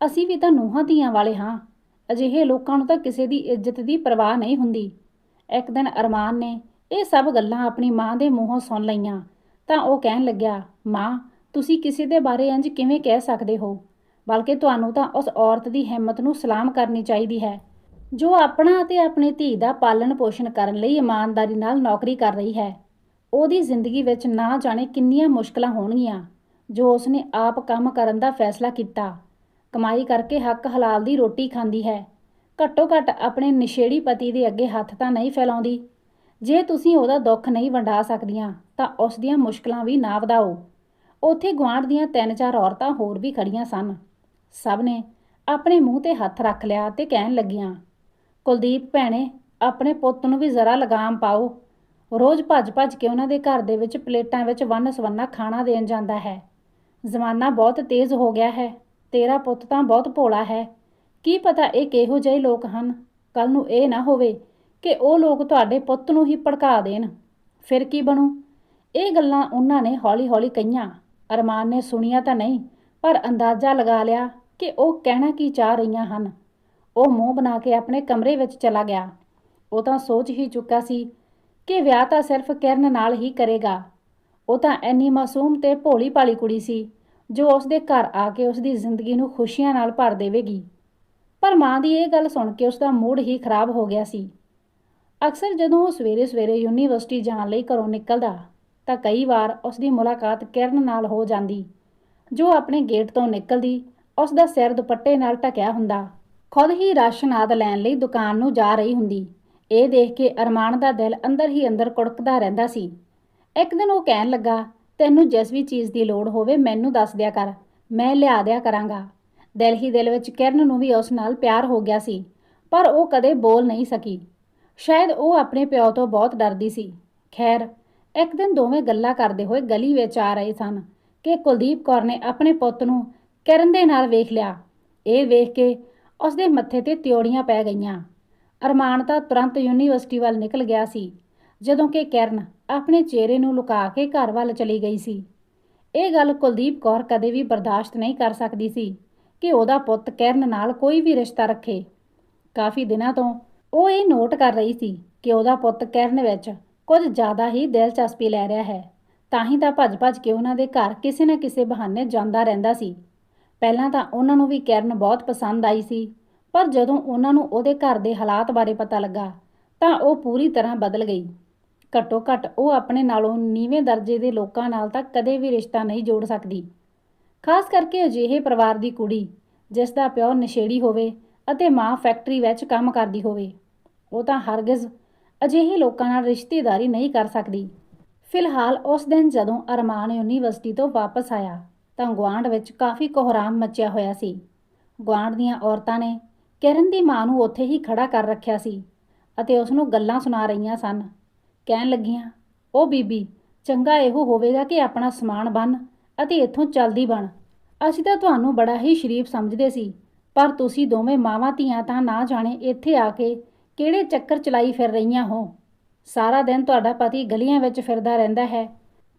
ਅਸੀਂ ਵੀ ਤਾਂ ਨੂਹਾਂ ਧੀਆਂ ਵਾਲੇ ਹਾਂ। ਅਜਿਹੇ ਲੋਕਾਂ ਨੂੰ ਤਾਂ ਕਿਸੇ ਦੀ ਇੱਜ਼ਤ ਦੀ ਪਰਵਾਹ ਨਹੀਂ ਹੁੰਦੀ। ਇੱਕ ਦਿਨ ਅਰਮਾਨ ਨੇ ਇਹ ਸਭ ਗੱਲਾਂ ਆਪਣੀ ਮਾਂ ਦੇ ਮੂੰਹੋਂ ਸੁਣ ਲਈਆਂ। ਤਾਂ ਉਹ ਕਹਿਣ ਲੱਗਿਆ, ਮਾਂ, ਤੁਸੀਂ ਕਿਸੇ ਦੇ ਬਾਰੇ ਇੰਜ ਕਿਵੇਂ ਕਹਿ ਸਕਦੇ ਹੋ? ਬਲਕਿ ਤੁਹਾਨੂੰ ਤਾਂ ਉਸ ਔਰਤ ਦੀ ਹਿੰਮਤ ਨੂੰ ਸਲਾਮ ਕਰਨੀ ਚਾਹੀਦੀ ਹੈ। ਜੋ ਆਪਣਾ ਅਤੇ ਆਪਣੀ ਧੀ ਦਾ ਪਾਲਣ ਪੋਸ਼ਣ ਕਰਨ ਲਈ ਇਮਾਨਦਾਰੀ ਨਾਲ ਨੌਕਰੀ ਕਰ ਰਹੀ ਹੈ, ਉਹਦੀ ਜ਼ਿੰਦਗੀ ਵਿੱਚ ਨਾ ਜਾਣੇ ਕਿੰਨੀਆਂ ਮੁਸ਼ਕਲਾਂ ਹੋਣਗੀਆਂ, ਜੋ ਉਸਨੇ ਆਪ ਕੰਮ ਕਰਨ ਦਾ ਫੈਸਲਾ ਕੀਤਾ। ਕਮਾਈ ਕਰਕੇ ਹੱਕ ਹਲਾਲ ਦੀ ਰੋਟੀ ਖਾਂਦੀ ਹੈ। ਘੱਟੋ ਘੱਟ ਆਪਣੇ ਨਸ਼ੇੜੀ ਪਤੀ ਦੇ ਅੱਗੇ ਹੱਥ ਤਾਂ ਨਹੀਂ ਫੈਲਾਉਂਦੀ। ਜੇ ਤੁਸੀਂ ਉਹਦਾ ਦੁੱਖ ਨਹੀਂ ਵੰਡਾ ਸਕਦੀਆਂ, ਤਾਂ ਉਸ ਦੀਆਂ ਮੁਸ਼ਕਲਾਂ ਵੀ ਨਾ ਵਧਾਓ। ਉੱਥੇ ਗੁਆਂਢ ਦੀਆਂ ਤਿੰਨ ਚਾਰ ਔਰਤਾਂ ਹੋਰ ਵੀ ਖੜੀਆਂ ਸਨ। ਸਭ ਨੇ ਆਪਣੇ ਮੂੰਹ ਤੇ ਹੱਥ ਰੱਖ ਲਿਆ ਤੇ ਕਹਿਣ ਲੱਗੀਆਂ ਕੁਲਦੀਪ ਭੈਣੇ, ਆਪਣੇ ਪੁੱਤ ਨੂੰ ਵੀ ਜ਼ਰਾ ਲਗਾਮ ਪਾਓ। ਰੋਜ਼ ਭੱਜ-ਭੱਜ ਕੇ ਉਹਨਾਂ ਦੇ ਘਰ ਦੇ ਵਿੱਚ ਪਲੇਟਾਂ ਵਿੱਚ ਵੰਨ ਸਵੰਨਾ ਖਾਣਾ ਦੇਣ ਜਾਂਦਾ ਹੈ। ਜ਼ਮਾਨਾ ਬਹੁਤ ਤੇਜ਼ ਹੋ ਗਿਆ ਹੈ। ਤੇਰਾ ਪੁੱਤ ਤਾਂ ਬਹੁਤ ਭੋਲਾ ਹੈ। ਕੀ ਪਤਾ ਇਹ ਕਿਹੋ ਜਿਹੇ ਲੋਕ ਹਨ? ਕੱਲ ਨੂੰ ਇਹ ਨਾ ਹੋਵੇ ਕਿ ਉਹ ਲੋਕ ਤੁਹਾਡੇ ਪੁੱਤ ਨੂੰ ਹੀ ਭੜਕਾ ਦੇਣ। ਫਿਰ ਕੀ ਬਣੂ? ਇਹ ਗੱਲਾਂ ਉਹਨਾਂ ਨੇ ਹੌਲੀ-ਹੌਲੀ ਕਹੀਆਂ। ਅਰਮਾਨ ਨੇ ਸੁਣੀਆਂ ਤਾਂ ਨਹੀਂ, ਪਰ ਅੰਦਾਜ਼ਾ ਲਗਾ ਲਿਆ ਕਿ ਉਹ ਕਹਿਣਾ ਕੀ ਚਾਹ ਰਹੀਆਂ ਹਨ। ਉਹ ਮੂੰਹ ਬਣਾ ਕੇ ਆਪਣੇ ਕਮਰੇ ਵਿੱਚ ਚਲਾ ਗਿਆ। ਉਹ ਤਾਂ ਸੋਚ ਹੀ ਚੁੱਕਾ ਸੀ ਕਿ ਵਿਆਹ ਤਾਂ ਸਿਰਫ ਕਿਰਨ ਨਾਲ ਹੀ ਕਰੇਗਾ। ਉਹ ਤਾਂ ਐਨੀ ਮਾਸੂਮ ਤੇ ਭੋਲੀ ਭਾਲੀ ਕੁੜੀ ਸੀ ਜੋ ਉਸ ਦੇ ਘਰ ਆ ਕੇ ਉਸ ਦੀ ਜ਼ਿੰਦਗੀ ਨੂੰ ਖੁਸ਼ੀਆਂ ਨਾਲ ਭਰ ਦੇਵੇਗੀ। ਪਰ ਮਾਂ ਦੀ ਇਹ ਗੱਲ ਸੁਣ ਕੇ ਉਸ ਦਾ ਮੂਡ ਹੀ ਖਰਾਬ ਹੋ ਗਿਆ ਸੀ। ਅਕਸਰ ਜਦੋਂ ਉਹ ਸਵੇਰੇ-ਸਵੇਰੇ ਯੂਨੀਵਰਸਿਟੀ ਜਾਣ ਲਈ ਘਰੋਂ ਨਿਕਲਦਾ, ਤਾਂ ਕਈ ਵਾਰ ਉਸ ਦੀ ਮੁਲਾਕਾਤ ਕਿਰਨ ਨਾਲ ਹੋ ਜਾਂਦੀ, ਜੋ ਆਪਣੇ ਗੇਟ ਤੋਂ ਨਿਕਲਦੀ ਉਸ ਦਾ ਸਿਰ ਦੁਪੱਟੇ ਨਾਲ ਢਕਿਆ ਹੁੰਦਾ। ਖੁਦ ਹੀ ਰਾਸ਼ਨ ਆਦ ਲੈਣ ਲਈ ਦੁਕਾਨ ਨੂੰ ਜਾ ਰਹੀ ਹੁੰਦੀ। ਇਹ ਦੇਖ ਕੇ ਅਰਮਾਨ ਦਾ ਦਿਲ ਅੰਦਰ ਹੀ ਅੰਦਰ ਕੁੜਕਦਾ ਰਹਿੰਦਾ ਸੀ। ਇੱਕ ਦਿਨ ਉਹ ਕਹਿਣ ਲੱਗਾ, ਤੈਨੂੰ ਜਿਸ ਵੀ ਚੀਜ਼ ਦੀ ਲੋੜ ਹੋਵੇ ਮੈਨੂੰ ਦੱਸ ਦਿਆ ਕਰ, ਮੈਂ ਲਿਆ ਦਿਆ ਕਰਾਂਗਾ। ਦਿਲ ਹੀ ਦਿਲ ਵਿੱਚ ਕਿਰਨ ਨੂੰ ਵੀ ਉਸ ਨਾਲ ਪਿਆਰ ਹੋ ਗਿਆ ਸੀ, ਪਰ ਉਹ ਕਦੇ ਬੋਲ ਨਹੀਂ ਸਕੀ। ਸ਼ਾਇਦ ਉਹ ਆਪਣੇ ਪਿਓ ਤੋਂ ਬਹੁਤ ਡਰਦੀ ਸੀ। ਖੈਰ, ਇੱਕ ਦਿਨ ਦੋਵੇਂ ਗੱਲਾਂ ਕਰਦੇ ਹੋਏ ਗਲੀ ਵਿੱਚ ਆ ਰਹੇ ਸਨ ਕਿ ਕੁਲਦੀਪ ਕੌਰ ਨੇ ਆਪਣੇ ਪੁੱਤ ਨੂੰ ਕਿਰਨ ਦੇ ਨਾਲ ਵੇਖ ਲਿਆ। ਇਹ ਵੇਖ ਕੇ ਉਸ ਦੇ ਮੱਥੇ ਤੇ ਤਿਉੜੀਆਂ ਪੈ ਗਈਆਂ। ਅਰਮਾਨ ਤਾਂ ਤੁਰੰਤ ਯੂਨੀਵਰਸਿਟੀ ਵੱਲ ਨਿਕਲ ਗਿਆ ਸੀ, ਜਦੋਂ ਕਿ ਕਿਰਨ ਆਪਣੇ ਚਿਹਰੇ ਨੂੰ ਲੁਕਾ ਕੇ ਘਰ ਵੱਲ ਚਲੀ ਗਈ ਸੀ। ਇਹ ਗੱਲ ਕੁਲਦੀਪ ਕੌਰ ਕਦੇ ਵੀ ਬਰਦਾਸ਼ਤ ਨਹੀਂ ਕਰ ਸਕਦੀ ਸੀ ਕਿ ਉਹਦਾ ਪੁੱਤ ਕਿਰਨ ਨਾਲ ਕੋਈ ਵੀ ਰਿਸ਼ਤਾ ਰੱਖੇ। ਕਾਫੀ ਦਿਨਾਂ ਤੋਂ ਉਹ ਇਹ ਨੋਟ ਕਰ ਰਹੀ ਸੀ ਕਿ ਉਹਦਾ ਪੁੱਤ ਕਿਰਨ ਵਿੱਚ ਕੁਝ ਜ਼ਿਆਦਾ ਹੀ ਦਿਲਚਸਪੀ ਲੈ ਰਿਹਾ ਹੈ, ਤਾਂ ਹੀ ਤਾਂ ਭੱਜ-ਭੱਜ ਕੇ ਉਹਨਾਂ ਦੇ ਘਰ ਕਿਸੇ ਨਾ ਕਿਸੇ ਬਹਾਨੇ ਜਾਂਦਾ ਰਹਿੰਦਾ ਸੀ। ਪਹਿਲਾਂ ਤਾਂ ਉਹਨਾਂ ਨੂੰ ਵੀ ਕਿਰਨ ਬਹੁਤ ਪਸੰਦ ਆਈ ਸੀ, ਪਰ ਜਦੋਂ ਉਹਨਾਂ ਨੂੰ ਉਹਦੇ ਘਰ ਦੇ ਹਾਲਾਤ ਬਾਰੇ ਪਤਾ ਲੱਗਾ, ਤਾਂ ਉਹ ਪੂਰੀ ਤਰ੍ਹਾਂ ਬਦਲ ਗਈ। ਘੱਟੋ ਘੱਟ ਉਹ ਆਪਣੇ ਨਾਲੋਂ ਨੀਵੇਂ ਦਰਜੇ ਦੇ ਲੋਕਾਂ ਨਾਲ ਤਾਂ ਕਦੇ ਵੀ ਰਿਸ਼ਤਾ ਨਹੀਂ ਜੋੜ ਸਕਦੀ। ਖਾਸ ਕਰਕੇ ਅਜਿਹੇ ਪਰਿਵਾਰ ਦੀ ਕੁੜੀ, ਜਿਸ ਦਾ ਪਿਓ ਨਸ਼ੇੜੀ ਹੋਵੇ ਅਤੇ ਮਾਂ ਫੈਕਟਰੀ ਵਿੱਚ ਕੰਮ ਕਰਦੀ ਹੋਵੇ, ਉਹ ਤਾਂ ਹਰਗਿਜ਼ ਅਜਿਹੇ ਲੋਕਾਂ ਨਾਲ ਰਿਸ਼ਤੇਦਾਰੀ ਨਹੀਂ ਕਰ ਸਕਦੀ। ਫਿਲਹਾਲ ਉਸ ਦਿਨ ਜਦੋਂ ਅਰਮਾਨ ਯੂਨੀਵਰਸਿਟੀ ਤੋਂ ਵਾਪਸ ਆਇਆ ਤਾਂ ਗੁਆਂਢ ਵਿੱਚ ਕਾਫੀ ਕੋਹਰਾਮ ਮਚਿਆ ਹੋਇਆ ਸੀ। ਗੁਆਂਢ ਦੀਆਂ ਔਰਤਾਂ ਨੇ ਕਿਰਨ ਦੀ ਮਾਂ ਨੂੰ ਉੱਥੇ ਹੀ ਖੜਾ ਕਰ ਰੱਖਿਆ ਸੀ ਅਤੇ ਉਸ ਨੂੰ ਗੱਲਾਂ ਸੁਣਾ ਰਹੀਆਂ ਸਨ। ਕਹਿਣ ਲੱਗੀਆਂ ਉਹ ਬੀਬੀ, ਚੰਗਾ ਇਹੋ ਹੋਵੇਗਾ ਕਿ ਆਪਣਾ ਸਮਾਨ ਬੰਨ ਅਤੇ ਇੱਥੋਂ ਚੱਲਦੀ ਬਣ। ਅਸੀਂ ਤਾਂ ਤੁਹਾਨੂੰ ਬੜਾ ਹੀ ਸ਼ਰੀਫ ਸਮਝਦੇ ਸੀ, ਪਰ ਤੁਸੀਂ ਦੋਵੇਂ ਮਾਵਾਂ ਧੀਆਂ ਤਾਂ ਨਾ ਜਾਣੇ ਇੱਥੇ ਆ ਕੇ ਕਿਹੜੇ ਚੱਕਰ ਚਲਾਈ ਫਿਰ ਰਹੀਆਂ ਹੋ। ਸਾਰਾ ਦਿਨ ਤੁਹਾਡਾ ਪਤੀ ਗਲੀਆਂ ਵਿੱਚ ਫਿਰਦਾ ਰਹਿੰਦਾ ਹੈ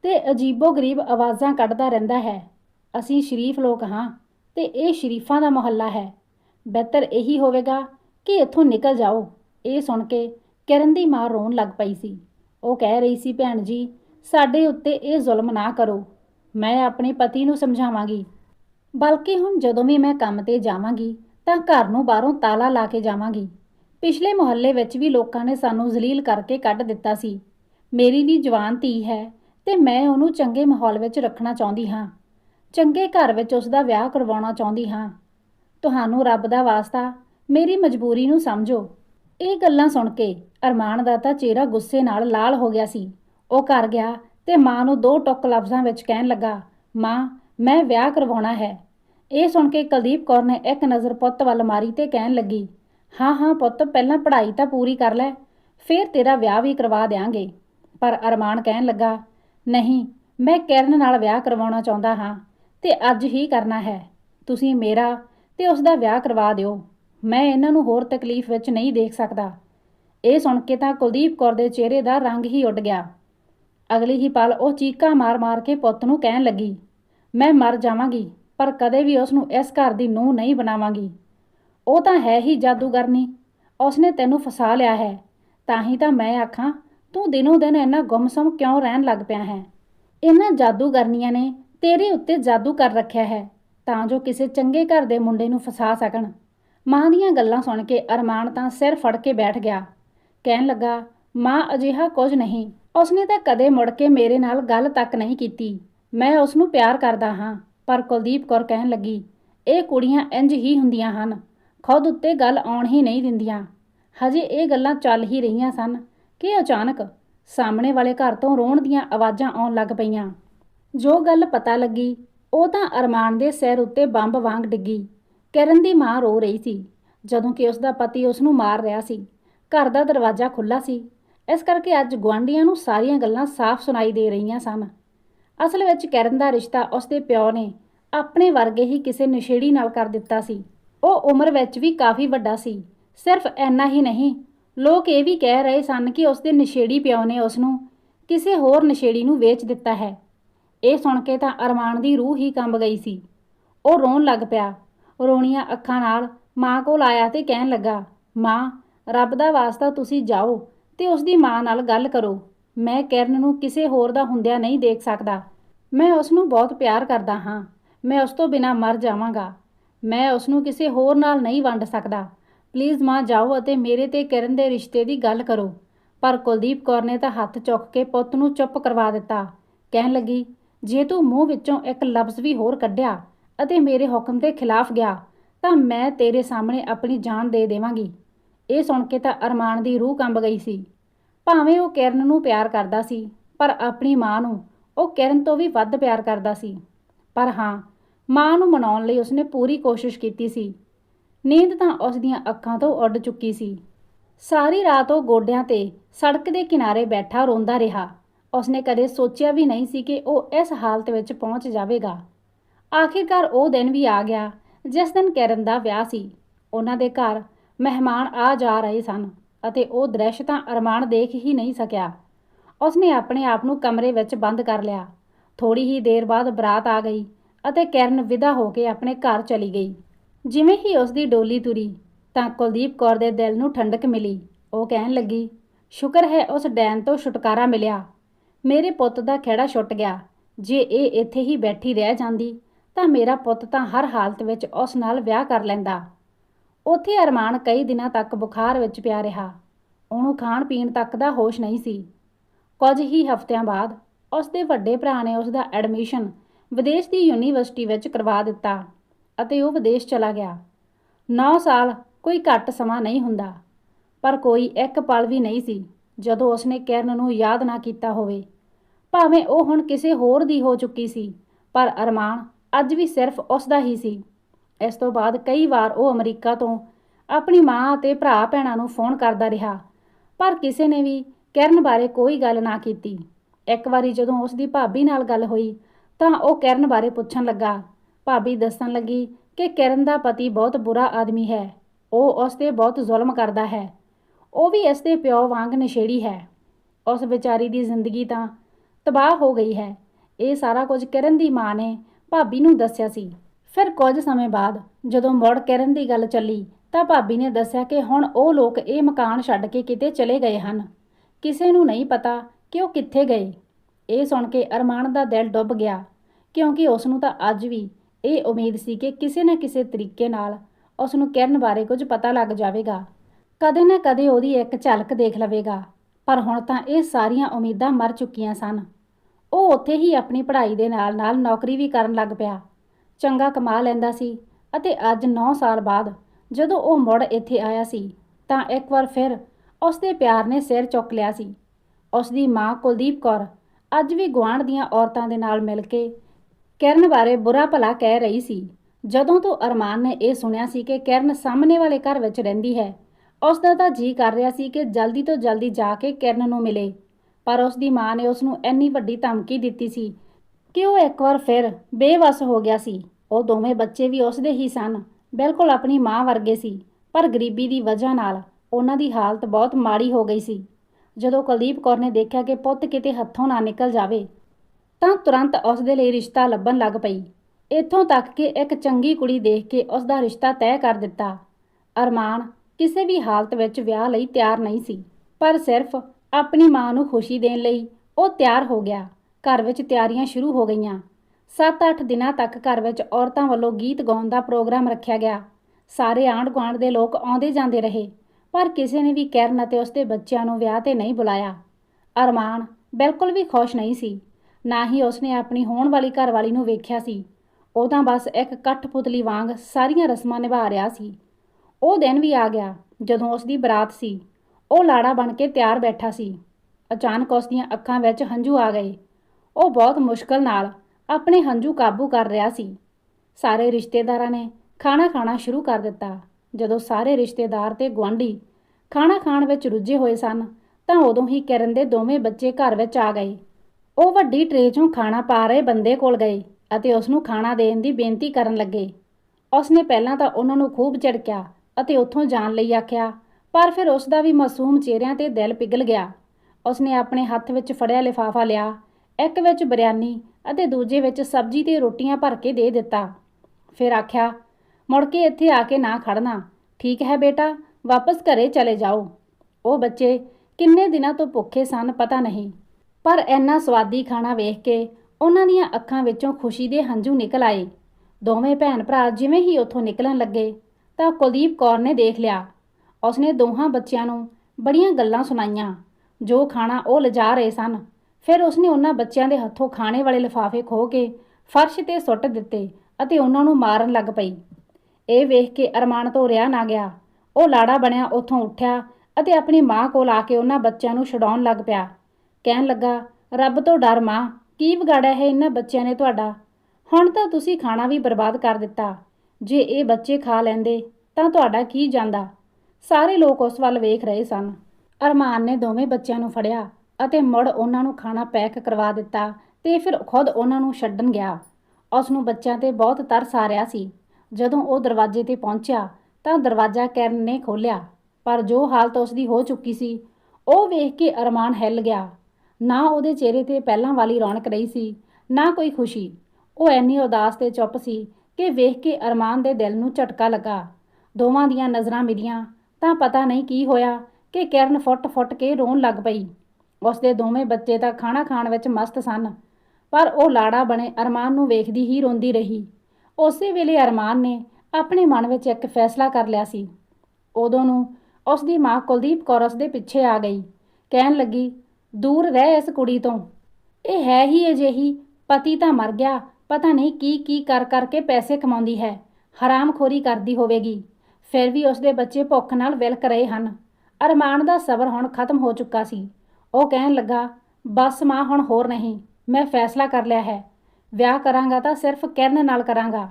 ਤੇ ਅਜੀਬੋ-ਗਰੀਬ ਆਵਾਜ਼ਾਂ ਕੱਢਦਾ ਰਹਿੰਦਾ ਹੈ। ਅਸੀਂ ਸ਼ਰੀਫ ਲੋਕ ਹਾਂ ਤੇ ਇਹ ਸ਼ਰੀਫਾਂ ਦਾ ਮੁਹੱਲਾ ਹੈ। ਬਿਹਤਰ ਇਹੀ ਹੋਵੇਗਾ ਕਿ ਇੱਥੋਂ ਨਿਕਲ ਜਾਓ। ਇਹ ਸੁਣ ਕੇ ਕਿਰਨ ਦੀ ਮਾਂ ਰੋਣ ਲੱਗ ਪਈ ਸੀ। ਉਹ ਕਹਿ ਰਹੀ ਸੀ, ਭੈਣ ਜੀ, ਸਾਡੇ ਉੱਤੇ ਇਹ ਜ਼ੁਲਮ ਨਾ ਕਰੋ। ਮੈਂ ਆਪਣੇ ਪਤੀ ਨੂੰ ਸਮਝਾਵਾਂਗੀ। ਬਲਕਿ ਹੁਣ ਜਦੋਂ ਵੀ ਮੈਂ ਕੰਮ ਤੇ ਜਾਵਾਂਗੀ ਤਾਂ ਘਰ ਨੂੰ ਬਾਹਰੋਂ ਤਾਲਾ ਲਾ ਕੇ ਜਾਵਾਂਗੀ। ਪਿਛਲੇ ਮੁਹੱਲੇ ਵਿੱਚ ਵੀ ਲੋਕਾਂ ਨੇ ਸਾਨੂੰ ਜ਼ਲੀਲ ਕਰਕੇ ਕੱਢ ਦਿੱਤਾ ਸੀ। ਮੇਰੀ ਵੀ ਜਵਾਨ ਧੀ ਹੈ ਤੇ ਮੈਂ ਉਹਨੂੰ ਚੰਗੇ ਮਾਹੌਲ ਵਿੱਚ ਰੱਖਣਾ ਚਾਹੁੰਦੀ ਹਾਂ। ਚੰਗੇ ਘਰ ਵਿੱਚ ਉਸ ਦਾ ਵਿਆਹ ਕਰਵਾਉਣਾ ਚਾਹੁੰਦੀ ਹਾਂ। ਤੁਹਾਨੂੰ ਰੱਬ ਦਾ ਵਾਸਤਾ, ਮੇਰੀ ਮਜਬੂਰੀ ਨੂੰ ਸਮਝੋ। ਇਹ ਗੱਲਾਂ ਸੁਣ ਕੇ ਅਰਮਾਨ ਦਾ ਤਾਂ ਚਿਹਰਾ ਗੁੱਸੇ ਨਾਲ ਲਾਲ ਹੋ ਗਿਆ ਸੀ। ਉਹ ਘਰ ਗਿਆ ਤੇ ਮਾਂ ਨੂੰ ਦੋ ਟੁੱਕ ਲਫ਼ਜ਼ਾਂ ਵਿੱਚ ਕਹਿਣ ਲੱਗਾ, ਮਾਂ, ਮੈਂ ਵਿਆਹ ਕਰਵਾਉਣਾ ਹੈ। ਇਹ ਸੁਣ ਕੇ ਕੁਲਦੀਪ ਕੌਰ ਨੇ ਇੱਕ ਨਜ਼ਰ ਪੁੱਤ ਵੱਲ ਮਾਰੀ ਤੇ ਕਹਿਣ ਲੱਗੀ, ਹਾਂ ਹਾਂ ਪੁੱਤ, ਪਹਿਲਾਂ ਪੜ੍ਹਾਈ ਤਾਂ ਪੂਰੀ ਕਰ ਲੈ, ਫਿਰ ਤੇਰਾ ਵਿਆਹ ਵੀ ਕਰਵਾ ਦੇਾਂਗੇ ਪਰ ਅਰਮਾਨ ਕਹਿਣ ਲੱਗਾ, ਨਹੀਂ, ਮੈਂ ਕਿਰਨ ਨਾਲ ਵਿਆਹ ਕਰਵਾਉਣਾ ਚਾਹੁੰਦਾ ਹਾਂ। ਤੇ ਅੱਜ ਹੀ ਕਰਨਾ ਹੈ। ਤੁਸੀਂ ਮੇਰਾ ਤੇ ਉਸ ਦਾ ਵਿਆਹ ਕਰਵਾ ਦਿਓ। ਮੈਂ ਇਹਨਾਂ ਨੂੰ ਹੋਰ ਤਕਲੀਫ ਵਿੱਚ ਨਹੀਂ ਦੇਖ ਸਕਦਾ। ਇਹ ਸੁਣ ਕੇ ਤਾਂ ਕੁਲਦੀਪ ਕੌਰ ਦੇ ਚਿਹਰੇ ਦਾ ਰੰਗ ਹੀ ਉੱਡ ਗਿਆ। ਅਗਲੀ ਹੀ ਪਲ ਉਹ ਚੀਕਾਂ ਮਾਰ-ਮਾਰ ਕੇ ਪੁੱਤ ਨੂੰ ਕਹਿਣ ਲੱਗੀ, ਮੈਂ ਮਰ ਜਾਵਾਂਗੀ, ਪਰ ਕਦੇ ਵੀ ਉਸ ਨੂੰ ਇਸ ਘਰ ਦੀ ਨੂੰਹ ਨਹੀਂ ਬਣਾਵਾਂਗੀ। ਉਹ ਤਾਂ ਹੈ ਹੀ ਜਾਦੂਗਰਨੀ, ਉਸਨੇ ਤੈਨੂੰ ਫਸਾ ਲਿਆ ਹੈ। ਤਾਂ ਹੀ ਤਾਂ ਮੈਂ ਆਖਾਂ, ਤੂੰ ਦਿਨੋਂ ਦਿਨ ਇੰਨਾ ਗੁੰਮਸਮ ਕਿਉਂ ਰਹਿਣ ਲੱਗ ਪਿਆ ਹੈ? ਇਹਨਾਂ ਜਾਦੂਗਰਨੀਆਂ ਨੇ ਤੇਰੇ ਉੱਤੇ ਜਾਦੂ ਕਰ ਰੱਖਿਆ ਹੈ, ਤਾਂ ਜੋ ਕਿਸੇ ਚੰਗੇ ਘਰ ਦੇ ਮੁੰਡੇ ਨੂੰ ਫਸਾ ਸਕਣ। ਮਾਂ ਦੀਆਂ ਗੱਲਾਂ ਸੁਣ ਕੇ ਅਰਮਾਨ ਤਾਂ ਸਿਰ ਫੜ ਕੇ ਬੈਠ ਗਿਆ। ਕਹਿਣ ਲੱਗਾ, ਮਾਂ ਅਜਿਹਾ ਕੁਝ ਨਹੀਂ, ਉਸਨੇ ਤਾਂ ਕਦੇ ਮੁੜ ਕੇ ਮੇਰੇ ਨਾਲ ਗੱਲ ਤੱਕ ਨਹੀਂ ਕੀਤੀ। ਮੈਂ ਉਸ ਨੂੰ ਪਿਆਰ ਕਰਦਾ ਹਾਂ। ਪਰ ਕੁਲਦੀਪ ਕੌਰ ਕਹਿਣ ਲੱਗੀ, ਇਹ ਕੁੜੀਆਂ ਇੰਜ ਹੀ ਹੁੰਦੀਆਂ ਹਨ, ਖੁਦ ਉੱਤੇ ਗੱਲ ਆਉਣ ਹੀ ਨਹੀਂ ਦਿੰਦੀਆਂ। ਹਜੇ ਇਹ ਗੱਲਾਂ ਚੱਲ ਹੀ ਰਹੀਆਂ ਸਨ ਕਿ ਅਚਾਨਕ ਸਾਹਮਣੇ ਵਾਲੇ ਘਰ ਤੋਂ ਰੋਣ ਦੀਆਂ ਆਵਾਜ਼ਾਂ ਆਉਣ ਲੱਗ ਪਈਆਂ। ਜੋ ਗੱਲ ਪਤਾ ਲੱਗੀ, ਉਹ ਤਾਂ ਅਰਮਾਨ ਦੇ ਸਿਰ ਉੱਤੇ ਬੰਬ ਵਾਂਗ ਡਿੱਗੀ। ਕਿਰਨ ਦੀ ਮਾਂ ਰੋ ਰਹੀ ਸੀ, ਜਦੋਂ ਕਿ ਉਸ ਦਾ ਪਤੀ ਉਸ ਨੂੰ ਮਾਰ ਰਿਹਾ ਸੀ। ਘਰ ਦਾ ਦਰਵਾਜ਼ਾ ਖੁੱਲਾ ਸੀ। ਇਸ ਕਰਕੇ ਅੱਜ ਗੁਆਂਢੀਆਂ ਨੂੰ ਸਾਰੀਆਂ ਗੱਲਾਂ ਸਾਫ਼ ਸੁਣਾਈ ਦੇ ਰਹੀਆਂ ਸਨ। ਅਸਲ ਵਿੱਚ ਕਿਰਨ ਦਾ ਰਿਸ਼ਤਾ ਉਸ ਦੇ ਪਿਓ ਨੇ ਆਪਣੇ ਵਰਗੇ ਹੀ ਕਿਸੇ ਨਸ਼ੇੜੀ ਨਾਲ ਕਰ ਦਿੱਤਾ ਸੀ। ਉਹ ਉਮਰ ਵਿੱਚ ਵੀ ਕਾਫੀ ਵੱਡਾ ਸੀ। ਸਿਰਫ ਇੰਨਾ ਹੀ ਨਹੀਂ, ਲੋਕ ਇਹ ਵੀ ਕਹਿ ਰਹੇ ਸਨ ਕਿ ਉਸ ਦੇ ਨਸ਼ੇੜੀ ਪਿਓ ਨੇ ਉਸ ਨੂੰ ਕਿਸੇ ਹੋਰ ਨਸ਼ੇੜੀ ਨੂੰ ਵੇਚ ਦਿੱਤਾ ਹੈ। ਇਹ ਸੁਣ ਕੇ ਤਾਂ ਅਰਮਾਨ ਦੀ ਰੂਹ ਹੀ ਕੰਬ ਗਈ ਸੀ। ਉਹ ਰੋਣ ਲੱਗ ਪਿਆ। ਰੋਣੀਆਂ ਅੱਖਾਂ ਨਾਲ ਮਾਂ ਕੋਲ ਆਇਆ ਤੇ ਕਹਿਣ ਲੱਗਾ, ਮਾਂ, ਰੱਬ ਦਾ ਵਾਸਤਾ ਤੁਸੀਂ ਜਾਓ ਤੇ ਉਸ ਦੀ ਮਾਂ ਨਾਲ ਗੱਲ ਕਰੋ। ਮੈਂ ਕਿਰਨ ਨੂੰ ਕਿਸੇ ਹੋਰ ਦਾ ਹੁੰਦਿਆਂ ਨਹੀਂ ਦੇਖ ਸਕਦਾ। ਮੈਂ ਉਸ ਨੂੰ ਬਹੁਤ ਪਿਆਰ ਕਰਦਾ ਹਾਂ। ਮੈਂ ਉਸ ਤੋਂ ਬਿਨਾਂ ਮਰ ਜਾਵਾਂਗਾ। ਮੈਂ ਉਸ ਨੂੰ ਕਿਸੇ ਹੋਰ ਨਾਲ ਨਹੀਂ ਵੰਡ ਸਕਦਾ। ਪਲੀਜ਼ ਮਾਂ, ਜਾਓ ਅਤੇ ਮੇਰੇ ਤੇ ਕਿਰਨ ਦੇ ਰਿਸ਼ਤੇ ਦੀ ਗੱਲ ਕਰੋ। ਪਰ ਕੁਲਦੀਪ ਕੌਰ ਨੇ ਤਾਂ ਹੱਥ ਚੁੱਕ ਕੇ ਪੁੱਤ ਨੂੰ ਚੁੱਪ ਕਰਵਾ ਦਿੱਤਾ। ਕਹਿਣ ਲੱਗੀ ਜੇ ਤੂੰ ਮੂੰਹ ਵਿੱਚੋਂ ਇੱਕ ਲਫ਼ਜ਼ ਵੀ ਹੋਰ ਕੱਢਿਆ ਅਤੇ ਮੇਰੇ ਹੁਕਮ ਦੇ ਖਿਲਾਫ ਗਿਆ, ਤਾਂ ਮੈਂ ਤੇਰੇ ਸਾਹਮਣੇ ਆਪਣੀ ਜਾਨ ਦੇ ਦੇਵਾਂਗੀ। ਇਹ ਸੁਣ ਕੇ ਤਾਂ ਅਰਮਾਨ ਦੀ ਰੂਹ ਕੰਬ ਗਈ ਸੀ। ਭਾਵੇਂ ਉਹ ਕਿਰਨ ਨੂੰ ਪਿਆਰ ਕਰਦਾ ਸੀ, ਪਰ ਆਪਣੀ ਮਾਂ ਨੂੰ ਉਹ ਕਿਰਨ ਤੋਂ ਵੀ ਵੱਧ ਪਿਆਰ ਕਰਦਾ ਸੀ। ਪਰ ਹਾਂ, ਮਾਂ ਨੂੰ ਮਨਾਉਣ ਲਈ ਉਸਨੇ ਪੂਰੀ ਕੋਸ਼ਿਸ਼ ਕੀਤੀ ਸੀ। ਨੀਂਦ ਤਾਂ ਉਸ ਦੀਆਂ ਅੱਖਾਂ ਤੋਂ ਉੱਡ ਚੁੱਕੀ ਸੀ। ਸਾਰੀ ਰਾਤ ਉਹ ਗੋਡਿਆਂ ਤੇ ਸੜਕ ਦੇ ਕਿਨਾਰੇ ਬੈਠਾ ਰੋਂਦਾ ਰਿਹਾ। ਉਸਨੇ ਕਦੇ ਸੋਚਿਆ ਵੀ ਨਹੀਂ ਸੀ ਕਿ ਉਹ ਇਸ ਹਾਲਤ ਵਿੱਚ ਪਹੁੰਚ ਜਾਵੇਗਾ। ਆਖਿਰਕਾਰ ਉਹ ਦਿਨ ਵੀ ਆ ਗਿਆ, ਜਿਸ ਦਿਨ ਕਿਰਨ ਦਾ ਵਿਆਹ ਸੀ। ਉਹਨਾਂ ਦੇ ਘਰ ਮਹਿਮਾਨ ਆ ਜਾ ਰਹੇ ਸਨ ਅਤੇ ਉਹ ਦ੍ਰਿਸ਼ ਤਾਂ ਅਰਮਾਨ ਦੇਖ ਹੀ ਨਹੀਂ ਸਕਿਆ। ਉਸਨੇ ਆਪਣੇ ਆਪ ਨੂੰ ਕਮਰੇ ਵਿੱਚ ਬੰਦ ਕਰ ਲਿਆ। ਥੋੜੀ ਹੀ ਦੇਰ ਬਾਅਦ ਬਰਾਤ ਆ ਗਈ ਅਤੇ ਕਿਰਨ ਵਿਦਾ ਹੋ ਕੇ ਆਪਣੇ ਘਰ ਚਲੀ ਗਈ। ਜਿਵੇਂ ਹੀ ਉਸ ਦੀ ਡੋਲੀ ਤੁਰੀ ਤਾਂ ਕੁਲਦੀਪ ਕੌਰ ਦੇ ਦਿਲ ਨੂੰ ਠੰਡਕ ਮਿਲੀ। ਉਹ ਕਹਿਣ ਲੱਗੀ, ਸ਼ੁਕਰ ਹੈ ਉਸ ਡੈਨ ਤੋਂ ਛੁਟਕਾਰਾ ਮਿਲਿਆ। ਮੇਰੇ ਪੁੱਤ ਦਾ ਖਹਿੜਾ ਛੁੱਟ ਗਿਆ। ਜੇ ਇਹ ਇੱਥੇ ਹੀ ਬੈਠੀ ਰਹਿ ਜਾਂਦੀ, ਤਾਂ ਮੇਰਾ ਪੁੱਤ ਤਾਂ ਹਰ ਹਾਲਤ ਵਿੱਚ ਉਸ ਨਾਲ ਵਿਆਹ ਕਰ ਲੈਂਦਾ। ਉੱਥੇ ਅਰਮਾਨ ਕਈ ਦਿਨਾਂ ਤੱਕ ਬੁਖਾਰ ਵਿੱਚ ਪਿਆ ਰਿਹਾ। ਉਹਨੂੰ ਖਾਣ ਪੀਣ ਤੱਕ ਦਾ ਹੋਸ਼ ਨਹੀਂ ਸੀ। ਕੁਝ ਹੀ ਹਫ਼ਤਿਆਂ ਬਾਅਦ ਉਸ ਦੇ ਵੱਡੇ ਭਰਾ ਨੇ ਉਸ ਦਾ ਐਡਮਿਸ਼ਨ ਵਿਦੇਸ਼ ਦੀ ਯੂਨੀਵਰਸਿਟੀ ਵਿੱਚ ਕਰਵਾ ਦਿੱਤਾ ਅਤੇ ਉਹ ਵਿਦੇਸ਼ ਚਲਾ ਗਿਆ। 9 ਸਾਲ ਕੋਈ ਘੱਟ ਸਮਾਂ ਨਹੀਂ ਹੁੰਦਾ, ਪਰ ਕੋਈ ਇੱਕ ਪਲ ਵੀ ਨਹੀਂ ਸੀ ਜਦੋਂ ਉਸਨੇ ਕਿਰਨ ਨੂੰ ਯਾਦ ਨਾ ਕੀਤਾ ਹੋਵੇ। ਭਾਵੇਂ ਉਹ ਹੁਣ ਕਿਸੇ ਹੋਰ ਦੀ ਹੋ ਚੁੱਕੀ ਸੀ, ਪਰ ਅਰਮਾਨ ਅੱਜ ਵੀ ਸਿਰਫ ਉਸ ਦਾ ਹੀ ਸੀ। ਇਸ ਤੋਂ ਬਾਅਦ ਕਈ ਵਾਰ ਉਹ ਅਮਰੀਕਾ ਤੋਂ ਆਪਣੀ ਮਾਂ ਅਤੇ ਭਰਾ ਭੈਣਾਂ ਨੂੰ ਫੋਨ ਕਰਦਾ ਰਿਹਾ, ਪਰ ਕਿਸੇ ਨੇ ਵੀ ਕਿਰਨ ਬਾਰੇ ਕੋਈ ਗੱਲ ਨਾ ਕੀਤੀ। ਇੱਕ ਵਾਰੀ ਜਦੋਂ ਉਸ ਦੀ ਭਾਬੀ ਨਾਲ ਗੱਲ ਹੋਈ, ਤਾਂ ਉਹ ਕਿਰਨ ਬਾਰੇ ਪੁੱਛਣ ਲੱਗਾ। ਭਾਬੀ ਦੱਸਣ ਲੱਗੀ ਕਿ ਕਿਰਨ ਦਾ ਪਤੀ ਬਹੁਤ ਬੁਰਾ ਆਦਮੀ ਹੈ, ਉਹ ਉਸ ਤੇ ਬਹੁਤ ਜ਼ੁਲਮ ਕਰਦਾ ਹੈ। ਉਹ ਵੀ ਇਸ ਦੇ ਪਿਓ ਵਾਂਗ ਨਸ਼ੇੜੀ ਹੈ। ਉਸ ਵਿਚਾਰੀ ਦੀ ਜ਼ਿੰਦਗੀ ਤਾਂ ਤਬਾਹ ਹੋ ਗਈ ਹੈ। ਇਹ ਸਾਰਾ ਕੁਝ ਕਿਰਨ ਦੀ ਮਾਂ ਨੇ ਭਾਬੀ ਨੂੰ ਦੱਸਿਆ ਸੀ। ਫਿਰ ਕੁਝ ਸਮੇਂ ਬਾਅਦ ਜਦੋਂ ਮੁੜ ਕਿਰਨ ਦੀ ਗੱਲ ਚੱਲੀ ਤਾਂ ਭਾਬੀ ਨੇ ਦੱਸਿਆ ਕਿ ਹੁਣ ਉਹ ਲੋਕ ਇਹ ਮਕਾਨ ਛੱਡ ਕੇ ਕਿਤੇ ਚਲੇ ਗਏ ਹਨ। ਕਿਸੇ ਨੂੰ ਨਹੀਂ ਪਤਾ ਕਿ ਉਹ ਕਿੱਥੇ ਗਏ। ਇਹ ਸੁਣ ਕੇ ਅਰਮਾਨ ਦਾ ਦਿਲ ਡੁੱਬ ਗਿਆ, ਕਿਉਂਕਿ ਉਸ ਨੂੰ ਤਾਂ ਅੱਜ ਵੀ ਇਹ ਉਮੀਦ ਸੀ ਕਿ ਕਿਸੇ ਨਾ ਕਿਸੇ ਤਰੀਕੇ ਨਾਲ ਉਸ ਨੂੰ ਕਿਰਨ ਬਾਰੇ ਕੁਝ ਪਤਾ ਲੱਗ ਜਾਵੇਗਾ। ਕਦੇ ਨਾ ਕਦੇ ਉਹਦੀ ਇੱਕ ਝਲਕ ਦੇਖ ਲਵੇਗਾ, ਪਰ ਹੁਣ ਤਾਂ ਇਹ ਸਾਰੀਆਂ ਉਮੀਦਾਂ ਮਰ ਚੁੱਕੀਆਂ ਸਨ। ਉਹ ਉੱਥੇ ਹੀ ਆਪਣੀ ਪੜ੍ਹਾਈ ਦੇ ਨਾਲ-ਨਾਲ ਨੌਕਰੀ ਵੀ ਕਰਨ ਲੱਗ ਪਿਆ। ਚੰਗਾ ਕਮਾ ਲੈਂਦਾ ਸੀ ਅਤੇ ਅੱਜ 9 ਸਾਲ ਬਾਅਦ ਜਦੋਂ ਉਹ ਮੁੜ ਇੱਥੇ ਆਇਆ ਸੀ ਤਾਂ ਇੱਕ ਵਾਰ ਫਿਰ ਉਸ ਦੇ ਪਿਆਰ ਨੇ ਸਿਰ ਚੁੱਕ ਲਿਆ ਸੀ। ਉਸ ਦੀ ਮਾਂ ਕੁਲਦੀਪ ਕੌਰ ਅੱਜ ਵੀ ਗੁਆਂਢ ਦੀਆਂ ਔਰਤਾਂ ਦੇ ਨਾਲ ਮਿਲ ਕੇ ਕਿਰਨ ਬਾਰੇ ਬੁਰਾ ਭਲਾ ਕਹਿ ਰਹੀ ਸੀ। ਜਦੋਂ ਤੋਂ ਅਰਮਾਨ ਨੇ ਇਹ ਸੁਣਿਆ ਸੀ ਕਿ ਕਿਰਨ ਸਾਹਮਣੇ ਵਾਲੇ ਘਰ ਵਿੱਚ ਰਹਿੰਦੀ ਹੈ ਉਸ ਦਾ ਤਾਂ ਜੀ ਕਰ ਰਿਹਾ ਸੀ ਕਿ ਜਲਦੀ ਤੋਂ ਜਲਦੀ ਜਾ ਕੇ ਕਿਰਨ ਨੂੰ ਮਿਲੇ। ਪਰ ਉਸ ਦੀ ਮਾਂ ਨੇ ਉਸ ਨੂੰ ਇੰਨੀ ਵੱਡੀ ਧਮਕੀ ਦਿੱਤੀ ਸੀ ਕਿ ਉਹ ਇੱਕ ਵਾਰ ਫਿਰ ਬੇਵਸ ਹੋ ਗਿਆ ਸੀ। ਉਹ ਦੋਵੇਂ ਬੱਚੇ ਵੀ ਉਸ ਦੇ ਹੀ ਸਨ। ਬਿਲਕੁਲ ਆਪਣੀ ਮਾਂ ਵਰਗੇ ਸੀ, ਪਰ ਗਰੀਬੀ ਦੀ ਵਜ੍ਹਾ ਨਾਲ ਉਹਨਾਂ ਦੀ ਹਾਲਤ ਬਹੁਤ ਮਾੜੀ ਹੋ ਗਈ ਸੀ। ਜਦੋਂ ਕੁਲਦੀਪ ਕੌਰ ਨੇ ਦੇਖਿਆ ਕਿ ਪੁੱਤ ਕਿਤੇ ਹੱਥੋਂ ਨਾ ਨਿਕਲ ਜਾਵੇ, ਤਾਂ ਤੁਰੰਤ ਉਸ ਦੇ ਲਈ ਰਿਸ਼ਤਾ ਲੱਭਣ ਲੱਗ ਪਈ। ਇੱਥੋਂ ਤੱਕ ਕਿ ਇੱਕ ਚੰਗੀ ਕੁੜੀ ਦੇਖ ਕੇ ਉਸ ਦਾ ਰਿਸ਼ਤਾ ਤੈਅ ਕਰ ਦਿੱਤਾ। ਅਰਮਾਨ ਕਿਸੇ ਵੀ ਹਾਲਤ ਵਿੱਚ ਵਿਆਹ ਲਈ ਤਿਆਰ ਨਹੀਂ ਸੀ, ਪਰ ਸਿਰਫ ਆਪਣੀ ਮਾਂ ਨੂੰ ਖੁਸ਼ੀ ਦੇਣ ਲਈ ਉਹ ਤਿਆਰ ਹੋ ਗਿਆ। ਘਰ ਵਿੱਚ ਤਿਆਰੀਆਂ ਸ਼ੁਰੂ ਹੋ ਗਈਆਂ। 7-8 ਦਿਨਾਂ ਤੱਕ ਘਰ ਵਿੱਚ ਔਰਤਾਂ ਵੱਲੋਂ ਗੀਤ ਗਾਉਣ ਦਾ ਪ੍ਰੋਗਰਾਮ ਰੱਖਿਆ ਗਿਆ। ਸਾਰੇ ਆਂਢ ਗੁਆਂਢ ਦੇ ਲੋਕ ਆਉਂਦੇ ਜਾਂਦੇ ਰਹੇ, ਪਰ ਕਿਸੇ ਨੇ ਵੀ ਕਿਰਨ ਅਤੇ ਉਸਦੇ ਬੱਚਿਆਂ ਨੂੰ ਵਿਆਹ ਤੇ ਨਹੀਂ ਬੁਲਾਇਆ। ਅਰਮਾਨ ਬਿਲਕੁਲ ਵੀ ਖੁਸ਼ ਨਹੀਂ ਸੀ। ਨਾ ਹੀ ਉਸਨੇ ਆਪਣੀ ਹੋਣ ਵਾਲੀ ਘਰਵਾਲੀ ਨੂੰ ਵੇਖਿਆ ਸੀ। ਉਹ ਤਾਂ ਬਸ ਇੱਕ ਕਠਪੁਤਲੀ ਵਾਂਗ ਸਾਰੀਆਂ ਰਸਮਾਂ ਨਿਭਾ ਰਿਹਾ ਸੀ। ਉਹ ਦਿਨ ਵੀ ਆ ਗਿਆ ਜਦੋਂ ਉਸ ਦੀ ਬਰਾਤ ਸੀ। ਉਹ ਲਾੜਾ ਬਣ ਕੇ ਤਿਆਰ ਬੈਠਾ ਸੀ। ਅਚਾਨਕ ਉਸ ਦੀਆਂ ਅੱਖਾਂ ਵਿੱਚ ਹੰਝੂ ਆ ਗਏ। ਉਹ ਬਹੁਤ ਮੁਸ਼ਕਲ ਨਾਲ ਆਪਣੇ ਹੰਝੂ ਕਾਬੂ ਕਰ ਰਿਹਾ ਸੀ। ਸਾਰੇ ਰਿਸ਼ਤੇਦਾਰਾਂ ਨੇ ਖਾਣਾ ਖਾਣਾ ਸ਼ੁਰੂ ਕਰ ਦਿੱਤਾ। ਜਦੋਂ ਸਾਰੇ ਰਿਸ਼ਤੇਦਾਰ ਤੇ ਗੁਆਂਢੀ ਖਾਣਾ ਖਾਣ ਵਿੱਚ ਰੁੱਝੇ ਹੋਏ ਸਨ, ਤਾਂ ਉਦੋਂ ਹੀ ਕਿਰਨ ਦੇ ਦੋਵੇਂ ਬੱਚੇ ਘਰ ਵਿੱਚ ਆ ਗਏ। ਉਹ ਵੱਡੀ ਟਰੇ 'ਚੋਂ ਖਾਣਾ ਪਾ ਰਹੇ ਬੰਦੇ ਕੋਲ ਗਏ ਅਤੇ ਉਸ ਨੂੰ ਖਾਣਾ ਦੇਣ ਦੀ ਬੇਨਤੀ ਕਰਨ ਲੱਗੇ। ਉਸ ਨੇ ਪਹਿਲਾਂ ਤਾਂ ਉਹਨਾਂ ਨੂੰ ਖੂਬ ਝਿੜਕਿਆ ਅਤੇ ਉੱਥੋਂ ਜਾਣ ਲਈ ਆਖਿਆ ਪਰ ਫਿਰ ਉਸ ਦਾ ਵੀ ਮਾਸੂਮ ਚਿਹਰਿਆਂ ਤੇ ਦਿਲ ਪਿਘਲ ਗਿਆ। ਉਸ ਨੇ ਆਪਣੇ ਹੱਥ ਵਿੱਚ ਫੜਿਆ ਲਿਫਾਫਾ ਲਿਆ, ਇੱਕ ਵਿੱਚ ਬਿਰਿਆਨੀ ਅਤੇ ਦੂਜੇ ਵਿੱਚ ਸਬਜ਼ੀ ਤੇ ਰੋਟੀਆਂ ਭਰ ਕੇ ਦੇ ਦਿੱਤਾ। ਫਿਰ ਆਖਿਆ, ਮੁੜ ਕੇ ਇੱਥੇ ਆ ਕੇ ਨਾ ਖੜਨਾ। ਠੀਕ ਹੈ ਬੇਟਾ, ਵਾਪਸ ਘਰੇ ਚਲੇ ਜਾਓ। ਉਹ ਬੱਚੇ ਕਿੰਨੇ ਦਿਨਾਂ ਤੋਂ ਭੁੱਖੇ ਸਨ ਪਤਾ ਨਹੀਂ, ਪਰ ਇੰਨਾ ਸਵਾਦੀ ਖਾਣਾ ਵੇਖ ਕੇ ਉਹਨਾਂ ਦੀਆਂ ਅੱਖਾਂ ਵਿੱਚੋਂ ਖੁਸ਼ੀ ਦੇ ਹੰਝੂ ਨਿਕਲ ਆਏ। ਦੋਵੇਂ ਭੈਣ ਭਰਾ ਜਿਵੇਂ ਹੀ ਉੱਥੋਂ ਨਿਕਲਣ ਲੱਗੇ ਤਾਂ ਕੁਲਦੀਪ ਕੌਰ ਨੇ ਦੇਖ ਲਿਆ ਉਸਨੇ ਦੋਹਾਂ ਬੱਚਿਆਂ ਨੂੰ ਬੜੀਆਂ ਗੱਲਾਂ ਸੁਣਾਈਆਂ। ਜੋ ਖਾਣਾ ਉਹ ਲਿਜਾ ਰਹੇ ਸਨ, ਫਿਰ ਉਸਨੇ ਉਹਨਾਂ ਬੱਚਿਆਂ ਦੇ ਹੱਥੋਂ ਖਾਣੇ ਵਾਲੇ ਲਿਫਾਫੇ ਖੋਹ ਕੇ ਫਰਸ਼ ਤੇ ਸੁੱਟ ਦਿੱਤੇ ਅਤੇ ਉਹਨਾਂ ਨੂੰ ਮਾਰਨ ਲੱਗ ਪਈ। ਇਹ ਵੇਖ ਕੇ ਅਰਮਾਨ ਤੋਂ ਰਿਆ ਨਾ ਗਿਆ। ਉਹ ਲਾੜਾ ਬਣਿਆ ਉੱਥੋਂ ਉੱਠਿਆ ਅਤੇ ਆਪਣੀ ਮਾਂ ਕੋਲ ਆ ਕੇ ਉਹਨਾਂ ਬੱਚਿਆਂ ਨੂੰ ਛਡਾਉਣ ਲੱਗ ਪਿਆ। ਕਹਿਣ ਲੱਗਾ, ਰੱਬ ਤੋਂ ਡਰ ਮਾਂ, ਕੀ ਵਿਗਾੜਿਆ ਹੈ ਇਹਨਾਂ ਬੱਚਿਆਂ ਨੇ ਤੁਹਾਡਾ? ਹੁਣ ਤਾਂ ਤੁਸੀਂ ਖਾਣਾ ਵੀ ਬਰਬਾਦ ਕਰ ਦਿੱਤਾ। ਜੇ ਇਹ ਬੱਚੇ ਖਾ ਲੈਂਦੇ ਤਾਂ ਤੁਹਾਡਾ ਕੀ ਜਾਂਦਾ? ਸਾਰੇ ਲੋਕ ਉਸ ਵੱਲ ਵੇਖ ਰਹੇ ਸਨ। ਅਰਮਾਨ ਨੇ ਦੋਵੇਂ ਬੱਚਿਆਂ ਨੂੰ ਫੜਿਆ ਅਤੇ ਮੁੜ ਉਹਨਾਂ ਨੂੰ ਖਾਣਾ ਪੈਕ ਕਰਵਾ ਦਿੱਤਾ ਤੇ ਫਿਰ ਖੁਦ ਉਹਨਾਂ ਨੂੰ ਛੱਡਣ ਗਿਆ। ਉਸ ਨੂੰ ਬੱਚਿਆਂ ਤੇ ਬਹੁਤ ਤਰਸ ਆ ਰਿਹਾ ਸੀ। ਜਦੋਂ ਉਹ ਦਰਵਾਜ਼ੇ ਤੇ ਪਹੁੰਚਿਆ ਤਾਂ ਦਰਵਾਜ਼ਾ ਕੈਰਨ ਨੇ ਖੋਲ੍ਹਿਆ, ਪਰ ਜੋ ਹਾਲਤ ਉਸ ਦੀ ਹੋ ਚੁੱਕੀ ਸੀ, ਉਹ ਵੇਖ ਕੇ ਅਰਮਾਨ ਹਿੱਲ ਗਿਆ। ਨਾ ਉਹਦੇ ਚਿਹਰੇ ਤੇ ਪਹਿਲਾਂ ਵਾਲੀ ਰੌਣਕ ਰਹੀ ਸੀ, ਨਾ ਕੋਈ ਖੁਸ਼ੀ। ਉਹ ਐਨੀ ਉਦਾਸ ਤੇ ਚੁੱਪ ਸੀ ਕਿ ਵੇਖ ਕੇ ਅਰਮਾਨ ਦੇ ਦਿਲ ਨੂੰ ਝਟਕਾ ਲੱਗਾ। ਦੋਵਾਂ ਦੀਆਂ ਨਜ਼ਰਾਂ ਮਿਲੀਆਂ ਤਾਂ ਪਤਾ ਨਹੀਂ ਕੀ ਹੋਇਆ ਕਿ ਕਿਰਨ ਫੁੱਟ-ਫੁੱਟ ਕੇ ਰੋਣ ਲੱਗ ਪਈ। ਉਸ ਦੇ ਦੋਵੇਂ ਬੱਚੇ ਤਾਂ ਖਾਣਾ ਖਾਣ ਵਿੱਚ ਮਸਤ ਸਨ, ਪਰ ਉਹ ਲਾੜਾ ਬਣੇ ਅਰਮਾਨ ਨੂੰ ਵੇਖਦੀ ਹੀ ਰੋਂਦੀ ਰਹੀ। ਉਸੇ ਵੇਲੇ ਅਰਮਾਨ ਨੇ ਆਪਣੇ ਮਨ ਵਿੱਚ ਇੱਕ ਫੈਸਲਾ ਕਰ ਲਿਆ ਸੀ। ਉਦੋਂ ਨੂੰ ਉਸ ਦੀ ਮਾਂ ਕੁਲਦੀਪ ਕੌਰ ਉਸ ਦੇ ਪਿੱਛੇ ਆ ਗਈ, ਕਹਿਣ ਲੱਗੀ, ਦੂਰ ਰਹਿ ਇਸ ਕੁੜੀ ਤੋਂ। ਇਹ ਹੈ ਹੀ ਅਜਿਹੀ, ਪਤੀ ਤਾਂ ਮਰ ਗਿਆ, ਪਤਾ ਨਹੀਂ ਕੀ ਕੀ ਕਰ ਕਰਕੇ ਪੈਸੇ ਕਮਾਉਂਦੀ ਹੈ, ਹਰਾਮਖੋਰੀ ਕਰਦੀ ਹੋਵੇਗੀ। ਫਿਰ ਵੀ ਉਸ ਦੇ ਬੱਚੇ ਭੁੱਖ ਨਾਲ ਵਿਲਕ ਰਹੇ ਹਨ। ਅਰਮਾਨ ਦਾ ਸਬਰ ਹੁਣ ਖਤਮ ਹੋ ਚੁੱਕਾ ਸੀ। ਉਹ ਕਹਿਣ ਲੱਗਾ, ਬਸ ਮਾਂ, ਹੁਣ ਹੋਰ ਨਹੀਂ। ਮੈਂ ਫੈਸਲਾ ਕਰ ਲਿਆ ਹੈ। ਵਿਆਹ ਕਰਾਂਗਾ ਤਾਂ ਸਿਰਫ ਕਿਰਨ ਨਾਲ ਕਰਾਂਗਾ।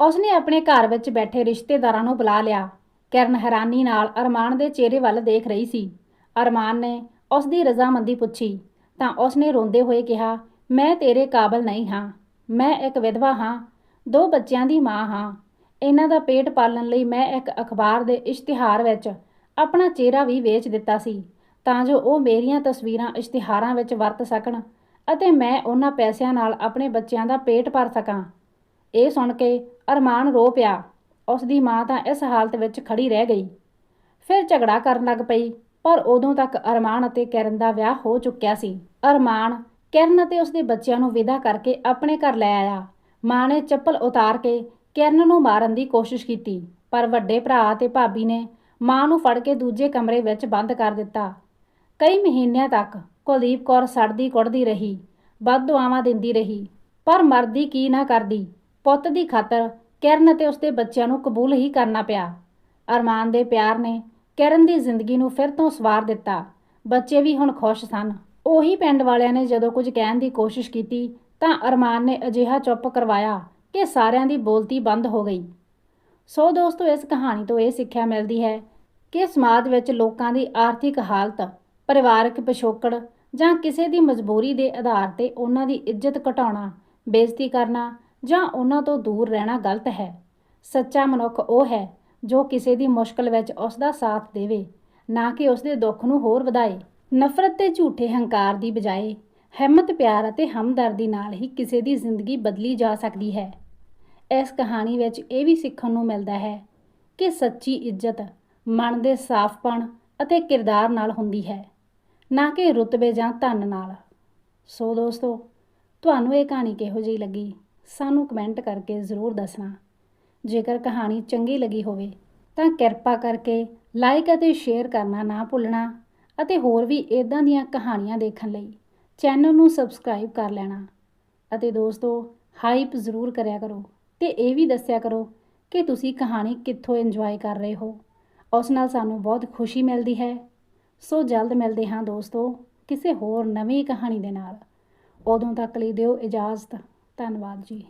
ਉਸਨੇ ਆਪਣੇ ਘਰ ਵਿੱਚ ਬੈਠੇ ਰਿਸ਼ਤੇਦਾਰਾਂ ਨੂੰ ਬੁਲਾ ਲਿਆ। ਕਿਰਨ ਹੈਰਾਨੀ ਨਾਲ ਅਰਮਾਨ ਦੇ ਚਿਹਰੇ ਵੱਲ ਦੇਖ ਰਹੀ ਸੀ। ਅਰਮਾਨ ਨੇ ਉਸ ਦੀ ਰਜ਼ਾਮੰਦੀ ਪੁੱਛੀ, ਤਾਂ ਉਸਨੇ ਰੋਂਦੇ ਹੋਏ ਕਿਹਾ, ਮੈਂ ਤੇਰੇ ਕਾਬਲ ਨਹੀਂ ਹਾਂ। ਮੈਂ ਇੱਕ ਵਿਧਵਾ ਹਾਂ। ਦੋ ਬੱਚਿਆਂ ਦੀ ਮਾਂ ਹਾਂ। ਇਹਨਾਂ ਦਾ ਪੇਟ ਪਾਲਣ ਲਈ ਮੈਂ ਇੱਕ ਅਖਬਾਰ ਦੇ ਇਸ਼ਤਿਹਾਰ ਵਿੱਚ ਆਪਣਾ ਚਿਹਰਾ ਵੀ ਵੇਚ ਦਿੱਤਾ ਸੀ, ਤਾਂ ਜੋ ਉਹ ਮੇਰੀਆਂ ਤਸਵੀਰਾਂ ਇਸ਼ਤਿਹਾਰਾਂ ਵਿੱਚ ਵਰਤ ਸਕਣ ਅਤੇ ਮੈਂ ਉਹਨਾਂ ਪੈਸਿਆਂ ਨਾਲ ਆਪਣੇ ਬੱਚਿਆਂ ਦਾ ਪੇਟ ਭਰ ਸਕਾਂ। ਇਹ ਸੁਣ ਕੇ ਅਰਮਾਨ ਰੋ ਪਿਆ। ਉਸ ਦੀ ਮਾਂ ਤਾਂ ਇਸ ਹਾਲਤ ਵਿੱਚ ਖੜੀ ਰਹਿ ਗਈ। ਫਿਰ ਝਗੜਾ ਕਰਨ ਲੱਗ ਪਈ, ਪਰ ਉਦੋਂ ਤੱਕ ਅਰਮਾਨ ਅਤੇ ਕਿਰਨ ਦਾ ਵਿਆਹ ਹੋ ਚੁੱਕਿਆ ਸੀ। ਅਰਮਾਨ ਕਿਰਨ ਅਤੇ ਉਸਦੇ ਬੱਚਿਆਂ ਨੂੰ ਵਿਦਾ ਕਰਕੇ ਆਪਣੇ ਘਰ ਲੈ ਆਇਆ। ਮਾਂ ਨੇ ਚੱਪਲ ਉਤਾਰ ਕੇ ਕਿਰਨ ਨੂੰ ਮਾਰਨ ਦੀ ਕੋਸ਼ਿਸ਼ ਕੀਤੀ, ਪਰ ਵੱਡੇ ਭਰਾ ਤੇ ਭਾਬੀ ਨੇ ਮਾਂ ਨੂੰ ਫੜ ਕੇ ਦੂਜੇ ਕਮਰੇ ਵਿੱਚ ਬੰਦ ਕਰ ਦਿੱਤਾ। ਕਈ ਮਹੀਨਿਆਂ ਤੱਕ ਕੁਲਦੀਪ ਕੌਰ ਸੜਦੀ ਕੁੜਦੀ ਰਹੀ, ਵੱਧ ਦੁਆਵਾਂ ਦਿੰਦੀ ਰਹੀ, ਪਰ ਮਰਦੀ ਕੀ ਨਾ ਕਰਦੀ। ਪੁੱਤ ਦੀ ਖਾਤਰ ਕਿਰਨ ਅਤੇ ਉਸਦੇ ਬੱਚਿਆਂ ਨੂੰ ਕਬੂਲ ਹੀ ਕਰਨਾ ਪਿਆ। ਅਰਮਾਨ ਦੇ ਪਿਆਰ ਨੇ ਕਿਰਨ ਦੀ ਜ਼ਿੰਦਗੀ ਨੂੰ ਫਿਰ ਤੋਂ ਸਵਾਰ ਦਿੱਤਾ। ਬੱਚੇ ਵੀ ਹੁਣ ਖੁਸ਼ ਸਨ। ਉਹੀ ਪਿੰਡ ਵਾਲਿਆਂ ਨੇ ਜਦੋਂ ਕੁਝ ਕਹਿਣ ਦੀ ਕੋਸ਼ਿਸ਼ ਕੀਤੀ ਤਾਂ ਅਰਮਾਨ ਨੇ ਅਜਿਹਾ ਚੁੱਪ ਕਰਵਾਇਆ ਕਿ ਸਾਰਿਆਂ ਦੀ ਬੋਲਤੀ ਬੰਦ ਹੋ ਗਈ। ਸੋ ਦੋਸਤੋ, ਇਸ ਕਹਾਣੀ ਤੋਂ ਇਹ ਸਿੱਖਿਆ ਮਿਲਦੀ ਹੈ ਕਿ ਸਮਾਜ ਵਿੱਚ ਲੋਕਾਂ ਦੀ ਆਰਥਿਕ ਹਾਲਤ, ਪਰਿਵਾਰਕ ਪਿਛੋਕੜ ਜਾਂ ਕਿਸੇ ਦੀ ਮਜਬੂਰੀ ਦੇ ਆਧਾਰ ਤੇ ਉਹਨਾਂ ਦੀ ਇੱਜ਼ਤ ਘਟਾਉਣਾ, ਬੇਇੱਜ਼ਤੀ ਕਰਨਾ ਜਾਂ ਉਹਨਾਂ ਤੋਂ ਦੂਰ ਰਹਿਣਾ ਗਲਤ ਹੈ। ਸੱਚਾ ਮਨੁੱਖ ਉਹ ਹੈ ਜੋ ਕਿਸੇ ਦੀ ਮੁਸ਼ਕਲ ਵਿੱਚ ਉਸ ਦਾ ਸਾਥ ਦੇਵੇ, ਨਾ ਕਿ ਉਸ ਦੇ ਦੁੱਖ ਨੂੰ ਹੋਰ ਵਧਾਏ। ਨਫ਼ਰਤ ਤੇ ਝੂਠੇ ਹੰਕਾਰ ਦੀ ਬਜਾਏ ਹਿੰਮਤ, ਪਿਆਰ ਅਤੇ ਹਮਦਰਦੀ ਨਾਲ ਹੀ ਕਿਸੇ ਦੀ ਜ਼ਿੰਦਗੀ ਬਦਲੀ ਜਾ ਸਕਦੀ ਹੈ। ਇਸ ਕਹਾਣੀ ਵਿੱਚ ਇਹ ਵੀ ਸਿੱਖਣ ਨੂੰ ਮਿਲਦਾ ਹੈ ਕਿ ਸੱਚੀ ਇੱਜ਼ਤ ਮਨ ਦੇ ਸਾਫ਼ਪਣ ਅਤੇ ਕਿਰਦਾਰ ਨਾਲ ਹੁੰਦੀ ਹੈ, ਨਾ ਕਿ ਰੁਤਬੇ ਜਾਂ ਧਨ ਨਾਲ। ਸੋ ਦੋਸਤੋ, ਤੁਹਾਨੂੰ ਇਹ ਕਹਾਣੀ ਕਿਹੋ ਜਿਹੀ ਲੱਗੀ? ਸਾਨੂੰ ਕਮੈਂਟ ਕਰਕੇ ਜ਼ਰੂਰ ਦੱਸਣਾ। ਜੇਕਰ ਕਹਾਣੀ ਚੰਗੀ ਲੱਗੀ ਹੋਵੇ, ਤਾਂ ਕਿਰਪਾ ਕਰਕੇ ਲਾਈਕ ਅਤੇ ਸ਼ੇਅਰ ਕਰਨਾ ਨਾ ਭੁੱਲਣਾ ਅਤੇ ਹੋਰ ਵੀ ਇਦਾਂ ਦੀਆਂ ਕਹਾਣੀਆਂ ਦੇਖਣ ਲਈ ਚੈਨਲ ਨੂੰ ਸਬਸਕ੍ਰਾਈਬ ਕਰ ਲੈਣਾ ਅਤੇ ਦੋਸਤੋ ਹਾਈਪ ਜ਼ਰੂਰ ਕਰਿਆ ਕਰੋ ਤੇ ਇਹ ਵੀ ਦੱਸਿਆ ਕਰੋ ਕਿ ਤੁਸੀਂ ਕਹਾਣੀ ਕਿੱਥੋਂ ਇੰਜੋਏ ਕਰ ਰਹੇ ਹੋ। ਉਸ ਨਾਲ ਸਾਨੂੰ ਬਹੁਤ ਖੁਸ਼ੀ ਮਿਲਦੀ ਹੈ। ਸੋ ਜਲਦ ਮਿਲਦੇ ਹਾਂ ਦੋਸਤੋ ਕਿਸੇ ਹੋਰ ਨਵੀਂ ਕਹਾਣੀ ਦੇ ਨਾਲ। ਉਦੋਂ ਤੱਕ ਲਈ ਦਿਓ ਇਜਾਜ਼ਤ। ਧੰਨਵਾਦ ਜੀ।